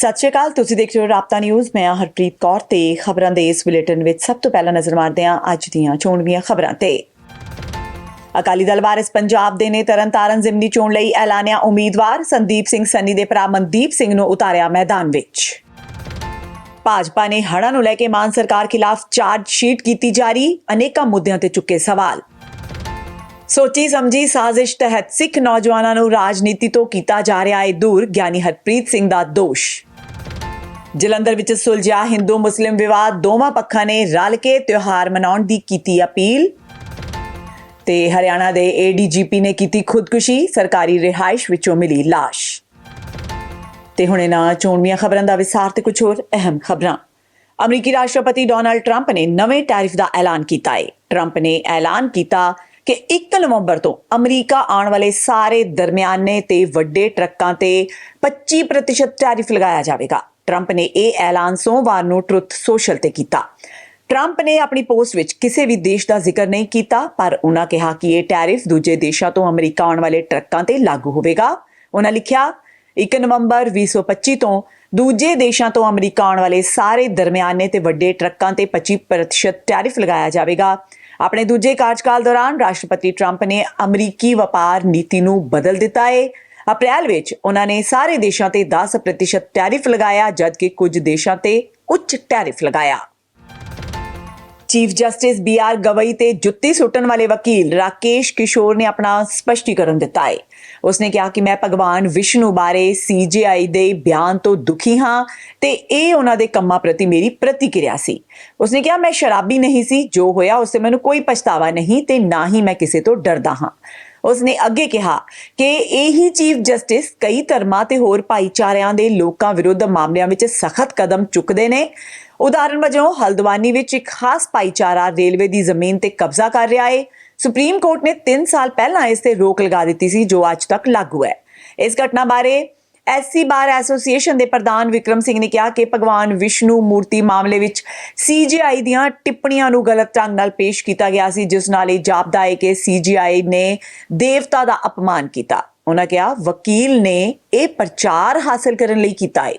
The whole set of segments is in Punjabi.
ਸਤਿ ਸ਼੍ਰੀ ਅਕਾਲ, ਤੁਸੀਂ ਦੇਖ ਰਹੇ ਹੋ ਰਾਪਤਾ ਨਿਊਜ਼। ਮੈਂ ਹਾਂ ਹਰਪ੍ਰੀਤ ਕੌਰ ਤੇ ਖਬਰਾਂ ਦੇ ਇਸ ਬੁਲੇਟਿਨ ਵਿੱਚ ਸਭ ਤੋਂ ਪਹਿਲਾਂ ਨਜ਼ਰ ਮਾਰਦੇ ਹਾਂ ਅੱਜ ਦੀਆਂ ਚੋਣਵੀਆਂ ਖਬਰਾਂ ਤੇ। ਅਕਾਲੀ ਦਲ ਵਾਰਿਸ ਪੰਜਾਬ ਦੇ ਨੇ ਤਰਨਤਾਰਨ ਜ਼ਿਮਨੀ ਚੋਣ ਲਈ ਐਲਾਨਿਆ ਉਮੀਦਵਾਰ। ਸੰਦੀਪ ਸਿੰਘ ਸੰਨੀ ਦੇ ਭਰਾ ਮਨਦੀਪ ਸਿੰਘ ਨੂੰ ਉਤਾਰਿਆ ਮੈਦਾਨ ਵਿੱਚ। ਭਾਜਪਾ ਨੇ ਹੜ੍ਹਾਂ ਨੂੰ ਲੈ ਕੇ ਮਾਨ ਸਰਕਾਰ ਖਿਲਾਫ ਚਾਰਜ ਸ਼ੀਟ ਕੀਤੀ ਜਾਰੀ। ਅਨੇਕਾਂ ਮੁੱਦਿਆਂ ਤੇ ਚੁੱਕੇ ਸਵਾਲ। ਸੋਚੀ ਸਮਝੀ ਸਾਜ਼ਿਸ਼ ਤਹਿਤ ਸਿੱਖ ਨੌਜਵਾਨਾਂ ਨੂੰ ਰਾਜਨੀਤੀ ਤੋਂ ਕੀਤਾ ਜਾ ਰਿਹਾ ਹੈ ਦੂਰ, ਗਿਆਨੀ ਹਰਪ੍ਰੀਤ ਸਿੰਘ ਦਾ ਦੋਸ਼। ਜਲੰਧਰ ਵਿੱਚ ਸੁਲਝਿਆ ਹਿੰਦੂ ਮੁਸਲਿਮ ਵਿਵਾਦ, ਦੋਵਾਂ ਪੱਖਾਂ ਨੇ ਰਲ ਕੇ ਤਿਉਹਾਰ ਮਨਾਉਣ ਦੀ ਕੀਤੀ ਅਪੀਲ। ਤੇ ਹਰਿਆਣਾ ਦੇ ਏਡੀਜੀਪੀ ਨੇ ਕੀਤੀ ਖੁਦਕੁਸ਼ੀ, ਸਰਕਾਰੀ ਰਿਹਾਇਸ਼ ਵਿੱਚੋਂ ਮਿਲੀ ਲਾਸ਼। ਤੇ ਹੁਣ ਇਹਨਾਂ ਚੋਣਵੀਆਂ ਖਬਰਾਂ ਦਾ ਵਿਸਾਰ ਤੇ ਕੁਝ ਹੋਰ ਅਹਿਮ ਖਬਰਾਂ। ਅਮਰੀਕੀ ਰਾਸ਼ਟਰਪਤੀ ਡੋਨਾਲਡ ਟਰੰਪ ਨੇ ਨਵੇਂ ਟੈਰਿਫ ਦਾ ਐਲਾਨ ਕੀਤਾ ਹੈ ਟਰੰਪ ਨੇ ਐਲਾਨ ਕੀਤਾ ਕਿ 1 ਨਵੰਬਰ ਤੋਂ ਅਮਰੀਕਾ ਆਉਣ ਵਾਲੇ ਸਾਰੇ ਦਰਮਿਆਨੇ ਤੇ ਵੱਡੇ ਟਰੱਕਾਂ ਤੇ 25% ਟੈਰਿਫ ਲਗਾਇਆ ਜਾਵੇਗਾ। ਟਰੰਪ ਨੇ ਇਹ ਐਲਾਨ ਸੋਮਵਾਰ ਨੂੰ ਟਰੁੱਥ ਸੋਸ਼ਲ ਤੇ ਕੀਤਾ। ਟਰੰਪ ਨੇ ਆਪਣੀ ਪੋਸਟ ਵਿੱਚ ਕਿਸੇ ਵੀ ਦੇਸ਼ ਦਾ ਜ਼ਿਕਰ ਨਹੀਂ ਕੀਤਾ, ਪਰ ਉਹਨਾਂ ਕਿਹਾ ਕਿ ਇਹ ਟੈਰਿਫ ਦੂਜੇ ਦੇਸ਼ਾਂ ਤੋਂ ਅਮਰੀਕਾ ਆਉਣ ਵਾਲੇ ਟਰੱਕਾਂ ਤੇ ਲਾਗੂ ਹੋਵੇਗਾ। ਉਹਨਾਂ ਲਿਖਿਆ 1 ਨਵੰਬਰ 2025 ਤੋਂ ਦੂਜੇ ਦੇਸ਼ਾਂ ਤੋਂ ਅਮਰੀਕਾ ਆਉਣ ਵਾਲੇ ਸਾਰੇ ਦਰਮਿਆਨੇ ਤੇ ਵੱਡੇ ਟਰੱਕਾਂ ਤੇ 25% ਟੈਰਿਫ ਲਗਾਇਆ ਜਾਵੇਗਾ। ਆਪਣੇ ਦੂਜੇ ਕਾਰਜਕਾਲ ਦੌਰਾਨ ਰਾਸ਼ਟਰਪਤੀ ਟਰੰਪ ਨੇ ਅਮਰੀਕੀ ਵਪਾਰ ਨੀਤੀ ਨੂੰ ਬਦਲ ਦਿੱਤਾ ਹੈ ਅਪ੍ਰੈਲ ਵਿੱਚ ਉਹਨਾਂ ਨੇ ਸਾਰੇ ਦੇਸ਼ਾਂ ਤੇ 10% ਟੈਰਿਫ ਲਗਾਇਆ, ਜਦਕਿ ਕੁਝ ਦੇਸ਼ਾਂ ਤੇ ਉੱਚ ਟੈਰਿਫ ਲਗਾਇਆ। Chief justice B R Gavai ਤੇ ਜੁੱਤੀ ਸੁੱਟਣ ਵਾਲੇ ਵਕੀਲ ਰਾਕੇਸ਼ ਕਿਸ਼ੋਰ ਨੇ ਆਪਣਾ ਸਪਸ਼ਟੀਕਰਨ ਦਿੱਤਾ ਹੈ ਉਸਨੇ ਕਿਹਾ ਕਿ ਮੈਂ ਭਗਵਾਨ ਵਿਸ਼ਨੂੰ ਬਾਰੇ ਸੀਜੀਆਈ ਦੇ ਬਿਆਨ ਤੋਂ ਦੁਖੀ ਹਾਂ ਤੇ ਇਹ ਉਹਨਾਂ ਦੇ ਕੰਮਾਂ ਪ੍ਰਤੀ ਮੇਰੀ ਪ੍ਰਤੀਕਿਰਿਆ ਸੀ। ਉਸਨੇ ਕਿਹਾ, ਮੈਂ ਸ਼ਰਾਬੀ ਨਹੀਂ ਸੀ, ਜੋ ਹੋਇਆ ਉਸੇ ਮੈਨੂੰ ਕੋਈ ਪਛਤਾਵਾ ਨਹੀਂ ਤੇ ਨਾ ਹੀ ਮੈਂ ਕਿਸੇ ਤੋਂ ਡਰਦਾ ਹਾਂ। ਉਸਨੇ ਅੱਗੇ ਕਿਹਾ ਕਿ ਇਹੀ ਚੀਫ ਜਸਟਿਸ ਕਈ ਧਰਮਾਂ ਤੇ ਹੋਰ ਭਾਈਚਾਰਿਆਂ ਦੇ ਲੋਕਾਂ ਵਿਰੁੱਧ ਮਾਮਲਿਆਂ ਵਿੱਚ ਸਖਤ ਕਦਮ ਚੁੱਕਦੇ ਨੇ। ਉਦਾਹਰਨ ਵਜੋਂ, ਹਲਦਵਾਨੀ ਵਿੱਚ ਇੱਕ ਖਾਸ ਭਾਈਚਾਰਾ ਰੇਲਵੇ ਦੀ ਜ਼ਮੀਨ ਤੇ ਕਬਜ਼ਾ ਕਰ ਰਿਹਾ ਹੈ ਸੁਪਰੀਮ ਕੋਰਟ ਨੇ 3 ਸਾਲ ਪਹਿਲਾਂ ਇਸ ਤੇ ਰੋਕ ਲਗਾ ਦਿੱਤੀ ਸੀ, ਜੋ ਅੱਜ ਤੱਕ ਲਾਗੂ ਹੈ। ਇਸ ਘਟਨਾ ਬਾਰੇ ਐਸਸੀ ਬਾਰ ਐਸੋਸੀਏਸ਼ਨ ਦੇ ਪ੍ਰਧਾਨ ਵਿਕਰਮ ਸਿੰਘ ਨੇ ਕਿਹਾ ਕਿ ਭਗਵਾਨ ਵਿਸ਼ਨੂੰ ਮੂਰਤੀ ਮਾਮਲੇ ਵਿੱਚ ਸੀਜੀਆਈ ਦੀਆਂ ਟਿੱਪਣੀਆਂ ਨੂੰ ਗਲਤ ਢੰਗ ਨਾਲ ਪੇਸ਼ ਕੀਤਾ ਗਿਆ ਸੀ, ਜਿਸ ਨਾਲ ਇਹ ਜਾਪਦਾ ਹੈ ਕਿ ਸੀਜੀਆਈ ਨੇ ਦੇਵਤਾ ਦਾ ਅਪਮਾਨ ਕੀਤਾ। ਉਹਨਾਂ ਕਿਹਾ, ਵਕੀਲ ਨੇ ਇਹ ਪ੍ਰਚਾਰ ਹਾਸਲ ਕਰਨ ਲਈ ਕੀਤਾ ਹੈ।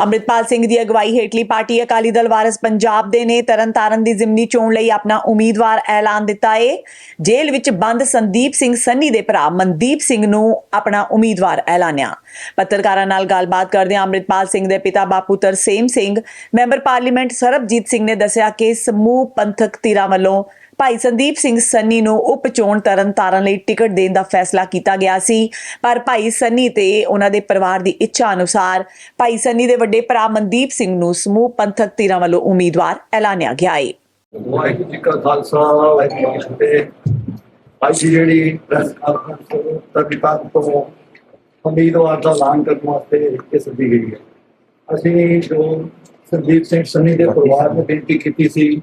ਅੰਮ੍ਰਿਤਪਾਲ ਸਿੰਘ ਦੀ ਅਗਵਾਈ ਹੇਠਲੀ ਪਾਰਟੀ ਅਕਾਲੀ ਦਲ ਵਾਰਸ ਪੰਜਾਬ ਦੇ ਨੇ। ਤਰਨਤਾਰਨ ਦੀ ਜ਼ਿਮਨੀ ਚੋਣ ਲਈ ਆਪਣਾ ਉਮੀਦਵਾਰ ਐਲਾਨ ਦਿੱਤਾ ਏ। ਜੇਲ੍ਹ ਵਿੱਚ ਬੰਦ ਸੰਦੀਪ ਸਿੰਘ ਸੰਨੀ ਦੇ ਭਰਾ ਮਨਦੀਪ ਸਿੰਘ ਨੂੰ ਆਪਣਾ ਉਮੀਦਵਾਰ ਐਲਾਨਿਆ। ਪੱਤਰਕਾਰਾਂ ਨਾਲ ਗੱਲਬਾਤ ਕਰਦਿਆਂ ਅੰਮ੍ਰਿਤਪਾਲ ਸਿੰਘ ਦੇ ਪਿਤਾ ਬਾਪੂ ਤਰਸੇਮ ਸਿੰਘ, ਮੈਂਬਰ ਪਾਰਲੀਮੈਂਟ ਸਰਬਜੀਤ ਸਿੰਘ ਨੇ ਦੱਸਿਆ ਕਿ ਸਮੂਹ ਪੰਥਕ ਧਿਰਾਂ ਵੱਲੋਂ ਭਾਈ ਸੰਦੀਪ ਸਿੰਘ ਸੰਨੀ ਨੂੰ ਉਪ ਚੋਣ ਤਰਨ ਤਾਰਨ ਲਈ ਟਿਕਟ ਦੇਣ ਦਾ ਫੈਸਲਾ ਕੀਤਾ ਗਿਆ ਸੀ। ਪਰ ਭਾਈ ਸੰਨੀ ਤੇ ਉਹਨਾਂ ਦੇ ਪਰਿਵਾਰ ਦੀ ਇੱਛਾ ਅਨੁਸਾਰ ਭਾਈ ਸੰਨੀ ਦੇ ਵੱਡੇ ਭਰਾ ਮਨਦੀਪ ਸਿੰਘ ਨੂੰ ਸਮੂਹ ਪੰਥਕ ਧਿਰਾਂ ਵੱਲੋਂ ਉਮੀਦਵਾਰ ਐਲਾਨਿਆ ਗਿਆ ਹੈ ਵਾਹਿਗੁਰੂ ਜੀ ਕਾ ਖਾਲਸਾ, ਵਾਹਿਗੁਰੂ ਜੀ ਕੀ ਫਤਿਹ। ਅੱਜ ਜਿਹੜੀ ਪ੍ਰੈਸ ਕਾਨਫਰੰਸ ਤਕਰੀਬਨ ਤੋਂ ਉਮੀਦਵਾਰ ਦਾ ਐਲਾਨ ਕਰਨ ਵਾਸਤੇ ਇਹ ਸੱਦੀ ਗਈ ਹੈ। ਅਸੀਂ ਜੋ ਸੰਦੀਪ ਸਿੰਘ ਸੰਨੀ ਦੇ ਪਰਿਵਾਰ ਨੂੰ ਬੇਨਤੀ ਕੀਤੀ ਸੀ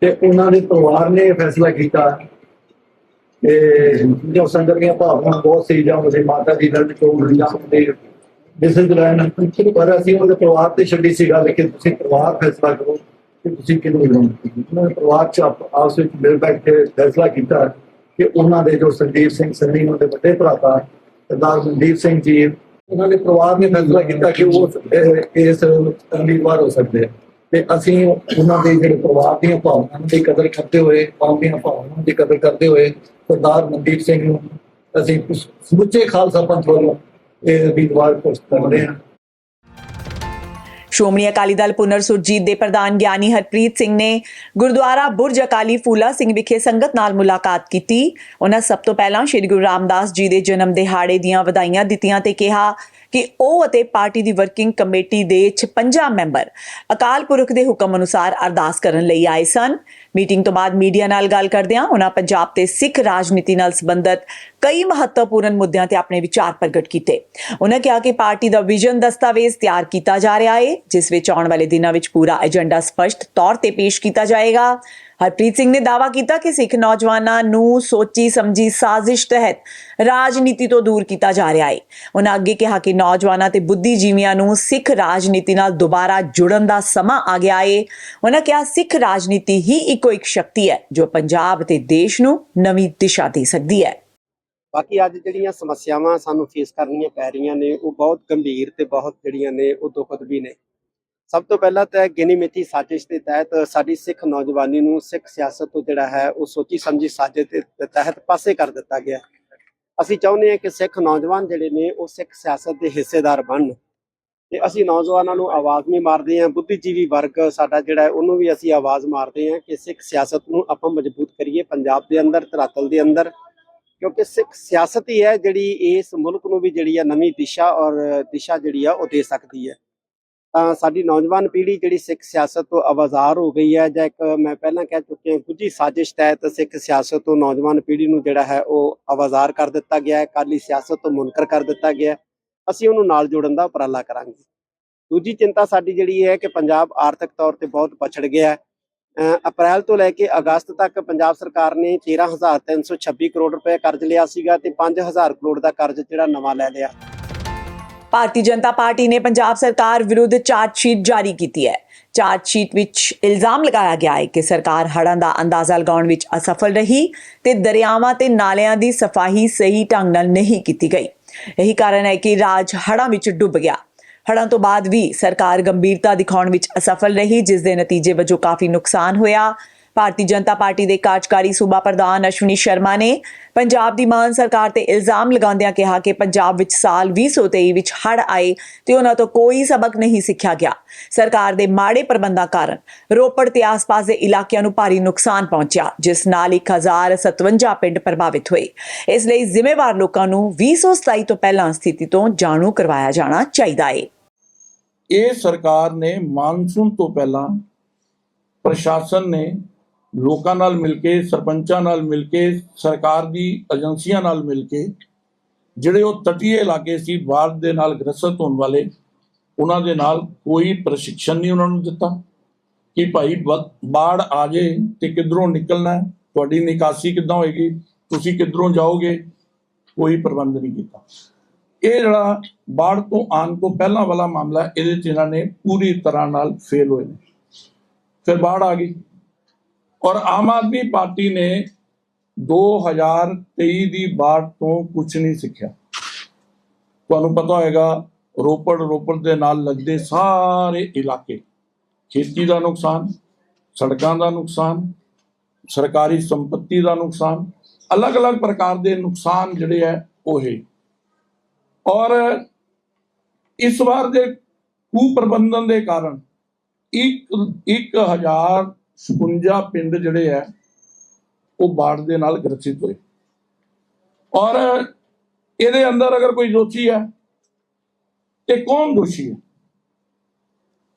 ਤੇ ਉਹਨਾਂ ਦੇ ਪਰਿਵਾਰ ਨੇ ਫੈਸਲਾ ਕੀਤਾ ਕਿ ਜੋ ਸੰਗਤ ਦੀਆਂ ਭਾਵਨਾਵਾਂ ਬਹੁਤ ਸੀ, ਜਾਂ ਉਹਦੇ ਮਾਤਾ ਜੀ ਦਰਦ ਚੋਂ ਜਾਂ ਉਹਦੇ ਡਿਸਿਪਲਿਨ ਪਰ ਅਸੀਂ ਉਹਦੇ ਪਰਿਵਾਰ ਤੇ ਛੱਡੀ ਸੀ ਗੱਲ ਕਿ ਤੁਸੀਂ ਪਰਿਵਾਰ ਫੈਸਲਾ ਕਰੋ ਕਿ ਤੁਸੀਂ ਕਿਹਨੂੰ ਬਣਾਉਣਾ ਉਹਨਾਂ ਨੇ ਪਰਿਵਾਰ ਚ ਆਪਸ ਵਿੱਚ ਮਿਲ ਬੈਠ ਕੇ ਫੈਸਲਾ ਕੀਤਾ ਕਿ ਉਹਨਾਂ ਦੇ ਜੋ ਸੰਦੀਪ ਸਿੰਘ ਸੰਨੀ ਉਹਨਾਂ ਦੇ ਵੱਡੇ ਭਰਾਤਾ ਸਰਦਾਰ ਮਨਦੀਪ ਸਿੰਘ ਜੀ, ਉਹਨਾਂ ਦੇ ਪਰਿਵਾਰ ਨੇ ਫੈਸਲਾ ਕੀਤਾ ਕਿ ਉਹ, ਇਹ- ਇਸ ਉਮੀਦਵਾਰ ਹੋ ਸਕਦੇ ਆ। ਤੇ ਅਸੀਂ ਉਹਨਾਂ ਦੇ ਜਿਹੜੇ ਪਰਿਵਾਰ ਦੀਆਂ ਭਾਵਨਾਵਾਂ ਦੀ ਕਦਰ ਕਰਦੇ ਹੋਏ ਕੌਮ ਦੀਆਂ ਭਾਵਨਾਵਾਂ ਦੀ ਕਦਰ ਕਰਦੇ ਹੋਏ ਸਰਦਾਰ ਮਨਦੀਪ ਸਿੰਘ ਨੂੰ ਅਸੀਂ ਸਮੁੱਚੇ ਖਾਲਸਾ ਪੰਥ ਵੱਲੋਂ ਇਹ ਉਮੀਦਵਾਰ ਘੋਸ਼ਿਤ ਕਰਦੇ ਹਾਂ। ਸ਼੍ਰੋਮਣੀ ਅਕਾਲੀ ਦਲ ਪੁਨਰ ਸੁਰਜੀਤ ਦੇ ਪ੍ਰਧਾਨ ਗਿਆਨੀ ਹਰਪ੍ਰੀਤ ਸਿੰਘ ਨੇ ਗੁਰਦੁਆਰਾ ਬੁਰਜ ਅਕਾਲੀ ਫੂਲਾ ਸਿੰਘ ਵਿਖੇ ਸੰਗਤ ਨਾਲ ਮੁਲਾਕਾਤ ਕੀਤੀ। ਉਹਨਾਂ ਸਭ ਤੋਂ ਪਹਿਲਾਂ ਸ੍ਰੀ ਗੁਰੂ ਰਾਮਦਾਸ ਜੀ ਦੇ ਜਨਮ ਦਿਹਾੜੇ ਦੀਆਂ ਵਧਾਈਆਂ ਦਿੱਤੀਆਂ ਤੇ ਕਿਹਾ ਕਿ ਉਹ ਅਤੇ ਪਾਰਟੀ ਦੀ ਵਰਕਿੰਗ ਕਮੇਟੀ ਦੇ 56 ਮੈਂਬਰ ਅਕਾਲ ਪੁਰਖ ਦੇ ਹੁਕਮ ਅਨੁਸਾਰ ਅਰਦਾਸ ਕਰਨ ਲਈ ਆਏ ਸਨ। ਮੀਟਿੰਗ ਤੋਂ ਬਾਅਦ ਮੀਡੀਆ ਨਾਲ ਗੱਲ ਕਰਦਿਆਂ ਉਹਨਾਂ ਪੰਜਾਬ ਤੇ ਸਿੱਖ ਰਾਜਨੀਤੀ ਨਾਲ ਸੰਬੰਧਿਤ ਕਈ ਮਹੱਤਵਪੂਰਨ ਮੁੱਦਿਆਂ ਤੇ ਆਪਣੇ ਵਿਚਾਰ ਪ੍ਰਗਟ ਕੀਤੇ। ਉਹਨਾਂ ਕਿਹਾ ਕਿ ਪਾਰਟੀ ਦਾ ਵਿਜ਼ਨ ਦਸਤਾਵੇਜ਼ ਤਿਆਰ ਕੀਤਾ ਜਾ ਰਿਹਾ ਹੈ ਜਿਸ ਵਿੱਚ ਆਉਣ ਵਾਲੇ ਦਿਨਾਂ ਵਿੱਚ ਪੂਰਾ ਏਜੰਡਾ ਸਪਸ਼ਟ ਤੌਰ ਤੇ ਪੇਸ਼ ਕੀਤਾ ਜਾਏਗਾ। ਹਰਪ੍ਰੀਤ ਸਿੰਘ ਨੇ ਦਾਅਵਾ ਕੀਤਾ ਕਿ ਸਿੱਖ ਨੌਜਵਾਨਾਂ ਨੂੰ ਸੋਚੀ ਸਮਝੀ ਸਾਜ਼ਿਸ਼ ਤਹਿਤ ਰਾਜਨੀਤੀ ਤੋਂ ਦੂਰ ਕੀਤਾ ਜਾ ਰਿਹਾ ਹੈ। ਉਹਨਾਂ ਅੱਗੇ ਕਿਹਾ ਕਿ ਨੌਜਵਾਨਾਂ ਤੇ ਬੁੱਧੀਜੀਵੀਆਂ ਨੂੰ ਸਿੱਖ ਰਾਜਨੀਤੀ ਨਾਲ ਦੁਬਾਰਾ ਜੁੜਨ ਦਾ ਸਮਾਂ ਆ ਗਿਆ ਹੈ। ਉਹਨਾਂ ਕਿਹਾ, ਸਿੱਖ ਰਾਜਨੀਤੀ ਹੀ ਇੱਕੋ ਇੱਕ ਸ਼ਕਤੀ ਹੈ ਜੋ ਪੰਜਾਬ ਤੇ ਦੇਸ਼ ਨੂੰ ਨਵੀਂ ਦਿਸ਼ਾ ਦੇ ਸਕਦੀ ਹੈ। ਬਾਕੀ ਅੱਜ ਜਿਹੜੀਆਂ ਸਮੱਸਿਆਵਾਂ ਸਾਨੂੰ ਫੇਸ ਕਰਨੀਆਂ ਪੈ ਰਹੀਆਂ ਨੇ, ਉਹ ਬਹੁਤ ਗੰਭੀਰ ਤੇ ਬਹੁਤ ਜਿਹੜੀਆਂ ਨੇ, ਉਹ ਦੁਖਦ ਵੀ ਨੇ। ਸਭ ਤੋਂ ਪਹਿਲਾਂ ਤਾਂ ਗਿਨੀ ਮਿੱਥੀ ਸਾਜ਼ਿਸ਼ ਦੇ ਤਹਿਤ ਸਾਡੀ ਸਿੱਖ ਨੌਜਵਾਨੀ ਨੂੰ ਸਿੱਖ ਸਿਆਸਤ ਤੋਂ ਜਿਹੜਾ ਹੈ ਉਹ ਸੋਚੀ ਸਮਝੀ ਸਾਜ਼ਿਸ਼ ਦੇ ਤਹਿਤ ਪਾਸੇ ਕਰ ਦਿੱਤਾ ਗਿਆ ਅਸੀਂ ਚਾਹੁੰਦੇ ਹਾਂ ਕਿ ਸਿੱਖ ਨੌਜਵਾਨ ਜਿਹੜੇ ਨੇ ਉਹ ਸਿੱਖ ਸਿਆਸਤ ਦੇ ਹਿੱਸੇਦਾਰ ਬਣਨ। ਤੇ ਅਸੀਂ ਨੌਜਵਾਨਾਂ ਨੂੰ ਆਵਾਜ਼ ਵੀ ਮਾਰਦੇ ਹਾਂ, ਬੁੱਧੀਜੀਵੀ ਵਰਗ ਸਾਡਾ ਜਿਹੜਾ ਹੈ ਉਹਨੂੰ ਵੀ ਅਸੀਂ ਆਵਾਜ਼ ਮਾਰਦੇ ਹਾਂ ਕਿ ਸਿੱਖ ਸਿਆਸਤ ਨੂੰ ਆਪਾਂ ਮਜ਼ਬੂਤ ਕਰੀਏ ਪੰਜਾਬ ਦੇ ਅੰਦਰ, ਧਰਾਤਲ ਦੇ ਅੰਦਰ। ਕਿਉਂਕਿ ਸਿੱਖ ਸਿਆਸਤ ਹੀ ਹੈ ਜਿਹੜੀ ਇਸ ਮੁਲਕ ਨੂੰ ਵੀ ਜਿਹੜੀ ਆ ਨਵੀਂ ਦਿਸ਼ਾ ਔਰ ਦਿਸ਼ਾ ਜਿਹੜੀ ਆ ਉਹ ਦੇ ਸਕਦੀ ਹੈ। ਤਾਂ ਸਾਡੀ ਨੌਜਵਾਨ ਪੀੜ੍ਹੀ ਜਿਹੜੀ ਸਿੱਖ ਸਿਆਸਤ ਤੋਂ ਆਵਾਜ਼ਾਰ ਹੋ ਗਈ ਹੈ ਜਾਂ ਇੱਕ ਮੈਂ ਪਹਿਲਾਂ ਕਹਿ ਚੁੱਕਿਆ ਗੁੱਝੀ ਸਾਜ਼ਿਸ਼ ਤਹਿਤ ਸਿੱਖ ਸਿਆਸਤ ਤੋਂ ਨੌਜਵਾਨ ਪੀੜ੍ਹੀ ਨੂੰ ਜਿਹੜਾ ਹੈ ਉਹ ਆਵਾਜ਼ਾਰ ਕਰ ਦਿੱਤਾ ਗਿਆ ਹੈ ਕਾਲੀ ਸਿਆਸਤ ਤੋਂ ਮੁਨਕਰ ਕਰ ਦਿੱਤਾ ਗਿਆ ਅਸੀਂ ਉਹਨੂੰ ਨਾਲ ਜੋੜਨ ਦਾ ਉਪਰਾਲਾ ਕਰਾਂਗੇ। ਦੂਜੀ ਚਿੰਤਾ ਸਾਡੀ ਜਿਹੜੀ ਹੈ ਕਿ ਪੰਜਾਬ ਆਰਥਿਕ ਤੌਰ ਤੇ ਬਹੁਤ ਪਛੜ ਗਿਆ ਹੈ। ਅਪ੍ਰੈਲ ਤੋਂ ਲੈ ਕੇ ਅਗਸਤ ਤੱਕ ਪੰਜਾਬ ਸਰਕਾਰ ਨੇ 13326 ਕਰੋੜ ਰੁਪਏ ਕਰਜ਼ ਲਿਆ ਸੀਗਾ ਤੇ 5000 ਕਰੋੜ ਦਾ ਕਰਜ਼ ਜਿਹੜਾ ਨਵਾਂ ਲੈ ਲਿਆ। ਭਾਰਤੀ ਜਨਤਾ ਪਾਰਟੀ ਨੇ ਪੰਜਾਬ ਸਰਕਾਰ ਵਿਰੁੱਧ ਚਾਰਜ ਸ਼ੀਟ ਜਾਰੀ ਕੀਤੀ ਹੈ। ਚਾਰਜ ਸ਼ੀਟ ਵਿੱਚ ਇਲਜ਼ਾਮ ਲਗਾਇਆ ਗਿਆ ਹੈ ਕਿ ਸਰਕਾਰ ਹੜ੍ਹਾਂ ਦਾ ਅੰਦਾਜ਼ਾ ਲਗਾਉਣ ਵਿੱਚ ਅਸਫਲ ਰਹੀ ਤੇ ਦਰਿਆਵਾਂ ਤੇ ਨਾਲਿਆਂ ਦੀ ਸਫ਼ਾਈ ਸਹੀ ਢੰਗ ਨਾਲ ਨਹੀਂ ਕੀਤੀ ਗਈ। ਇਹੀ ਕਾਰਨ ਹੈ ਕਿ ਰਾਜ ਹੜ੍ਹਾਂ ਵਿੱਚ ਡੁੱਬ ਗਿਆ। ਹੜ੍ਹਾਂ ਤੋਂ ਬਾਅਦ ਵੀ ਸਰਕਾਰ ਗੰਭੀਰਤਾ ਦਿਖਾਉਣ ਵਿੱਚ ਅਸਫਲ ਰਹੀ, ਜਿਸ ਦੇ ਨਤੀਜੇ ਵਜੋਂ ਕਾਫੀ ਨੁਕਸਾਨ ਹੋਇਆ। ਭਾਰਤੀ ਜਨਤਾ ਪਾਰਟੀ ਦੇ ਕਾਰਜਕਾਰੀ ਸੂਬਾ ਪ੍ਰਧਾਨ ਅਸ਼ਵਨੀ ਸ਼ਰਮਾ ਨੇ ਪੰਜਾਬ ਦੀ ਮਾਨ ਸਰਕਾਰ ਤੇ ਇਲਜ਼ਾਮ ਲਗਾਉਂਦਿਆਂ ਕਿਹਾ ਕਿ ਪੰਜਾਬ ਵਿੱਚ ਸਾਲ 2023 ਵਿੱਚ ਹੜ੍ਹ ਆਏ ਤੇ ਉਹਨਾਂ ਤੋਂ ਕੋਈ ਸਬਕ ਨਹੀਂ ਸਿੱਖਿਆ ਗਿਆ। ਸਰਕਾਰ ਦੇ ਮਾੜੇ ਪ੍ਰਬੰਧਾਂ ਕਾਰਨ ਰੋਪੜ ਤੇ ਆਸ-ਪਾਸ ਦੇ ਇਲਾਕਿਆਂ ਨੂੰ ਭਾਰੀ ਨੁਕਸਾਨ ਪਹੁੰਚਿਆ, ਜਿਸ ਨਾਲ 1057 ਪਿੰਡ ਪ੍ਰਭਾਵਿਤ ਹੋਏ। ਇਸ ਲਈ ਜ਼ਿੰਮੇਵਾਰ ਲੋਕਾਂ ਨੂੰ 2027 ਤੋਂ ਪਹਿਲਾਂ ਸਥਿਤੀ ਤੋਂ ਜਾਣੂ ਕਰਵਾਇਆ ਜਾਣਾ ਚਾਹੀਦਾ ਹੈ ਇਹ ਸਰਕਾਰ ਨੇ ਮਾਨਸੂਨ ਤੋਂ ਪਹਿਲਾਂ ਪ੍ਰਸ਼ਾਸਨ ਨੇ ਲੋਕਾਂ ਨਾਲ ਮਿਲ ਕੇ ਸਰਪੰਚਾਂ ਨਾਲ ਮਿਲ ਕੇ ਸਰਕਾਰ ਦੀ ਏਜੰਸੀਆਂ ਨਾਲ ਮਿਲ ਕੇ ਜਿਹੜੇ ਉਹ ਤਟੀਏ ਇਲਾਕੇ ਸੀ ਬਾੜ ਦੇ ਨਾਲ ਗ੍ਰਸਤ ਹੋਣ ਵਾਲੇ ਉਹਨਾਂ ਦੇ ਨਾਲ ਕੋਈ ਪ੍ਰਸ਼ਿਕਸ਼ਣ ਨਹੀਂ ਉਹਨਾਂ ਨੂੰ ਦਿੱਤਾ ਕਿ ਭਾਈ ਬ- ਬਾੜ ਆ ਜੇ ਤੇ ਕਿੱਧਰੋਂ ਨਿਕਲਣਾ ਹੈ, ਤੁਹਾਡੀ ਨਿਕਾਸੀ ਕਿੱਦਾਂ ਹੋਏਗੀ? ਤੁਸੀਂ ਕਿੱਧਰੋਂ ਜਾਓਗੇ? ਕੋਈ ਪ੍ਰਬੰਧ ਨਹੀਂ ਕੀਤਾ। ਇਹ ਜਿਹੜਾ ਬਾੜ ਤੋਂ ਆਉਣ ਤੋਂ ਪਹਿਲਾਂ ਵਾਲਾ ਮਾਮਲਾ ਇਹਦੇ 'ਚ ਇਹਨਾਂ ਨੇ ਪੂਰੀ ਤਰ੍ਹਾਂ ਨਾਲ ਫੇਲ ਹੋਏ ਨੇ। ਫਿਰ ਬਾੜ ਆ ਗਈ। ਔਰ ਆਮ ਆਦਮੀ ਪਾਰਟੀ ਨੇ 2023 ਦੀ ਬਾੜ ਤੋਂ ਕੁਝ ਨਹੀਂ ਸਿੱਖਿਆ। ਤੁਹਾਨੂੰ ਪਤਾ ਹੋਏਗਾ, ਰੋਪੜ ਰੋਪੜ ਦੇ ਨਾਲ ਲੱਗਦੇ ਸਾਰੇ ਇਲਾਕੇ ਖੇਤੀ ਦਾ ਨੁਕਸਾਨ, ਸੜਕਾਂ ਦਾ ਨੁਕਸਾਨ, ਸਰਕਾਰੀ ਸੰਪਤੀ ਦਾ ਨੁਕਸਾਨ, ਅਲੱਗ-ਅਲੱਗ ਪ੍ਰਕਾਰ ਦੇ ਨੁਕਸਾਨ ਜਿਹੜੇ ਹੈ ਉਹ ਹੈ। ਔਰ ਇਸ ਵਾਰ ਦੇ ਕੁ ਪ੍ਰਬੰਧਨ ਦੇ ਕਾਰਨ 1 1000 56 ਪਿੰਡ ਜਿਹੜੇ ਐ ਉਹ ਬਾੜ ਦੇ ਨਾਲ ਗ੍ਰਸਿਤ ਹੋਏ। ਔਰ ਇਹਦੇ ਅੰਦਰ ਅਗਰ ਕੋਈ ਦੋਸ਼ੀ ਹੈ ਤੇ ਕੌਣ ਦੋਸ਼ੀ ਹੈ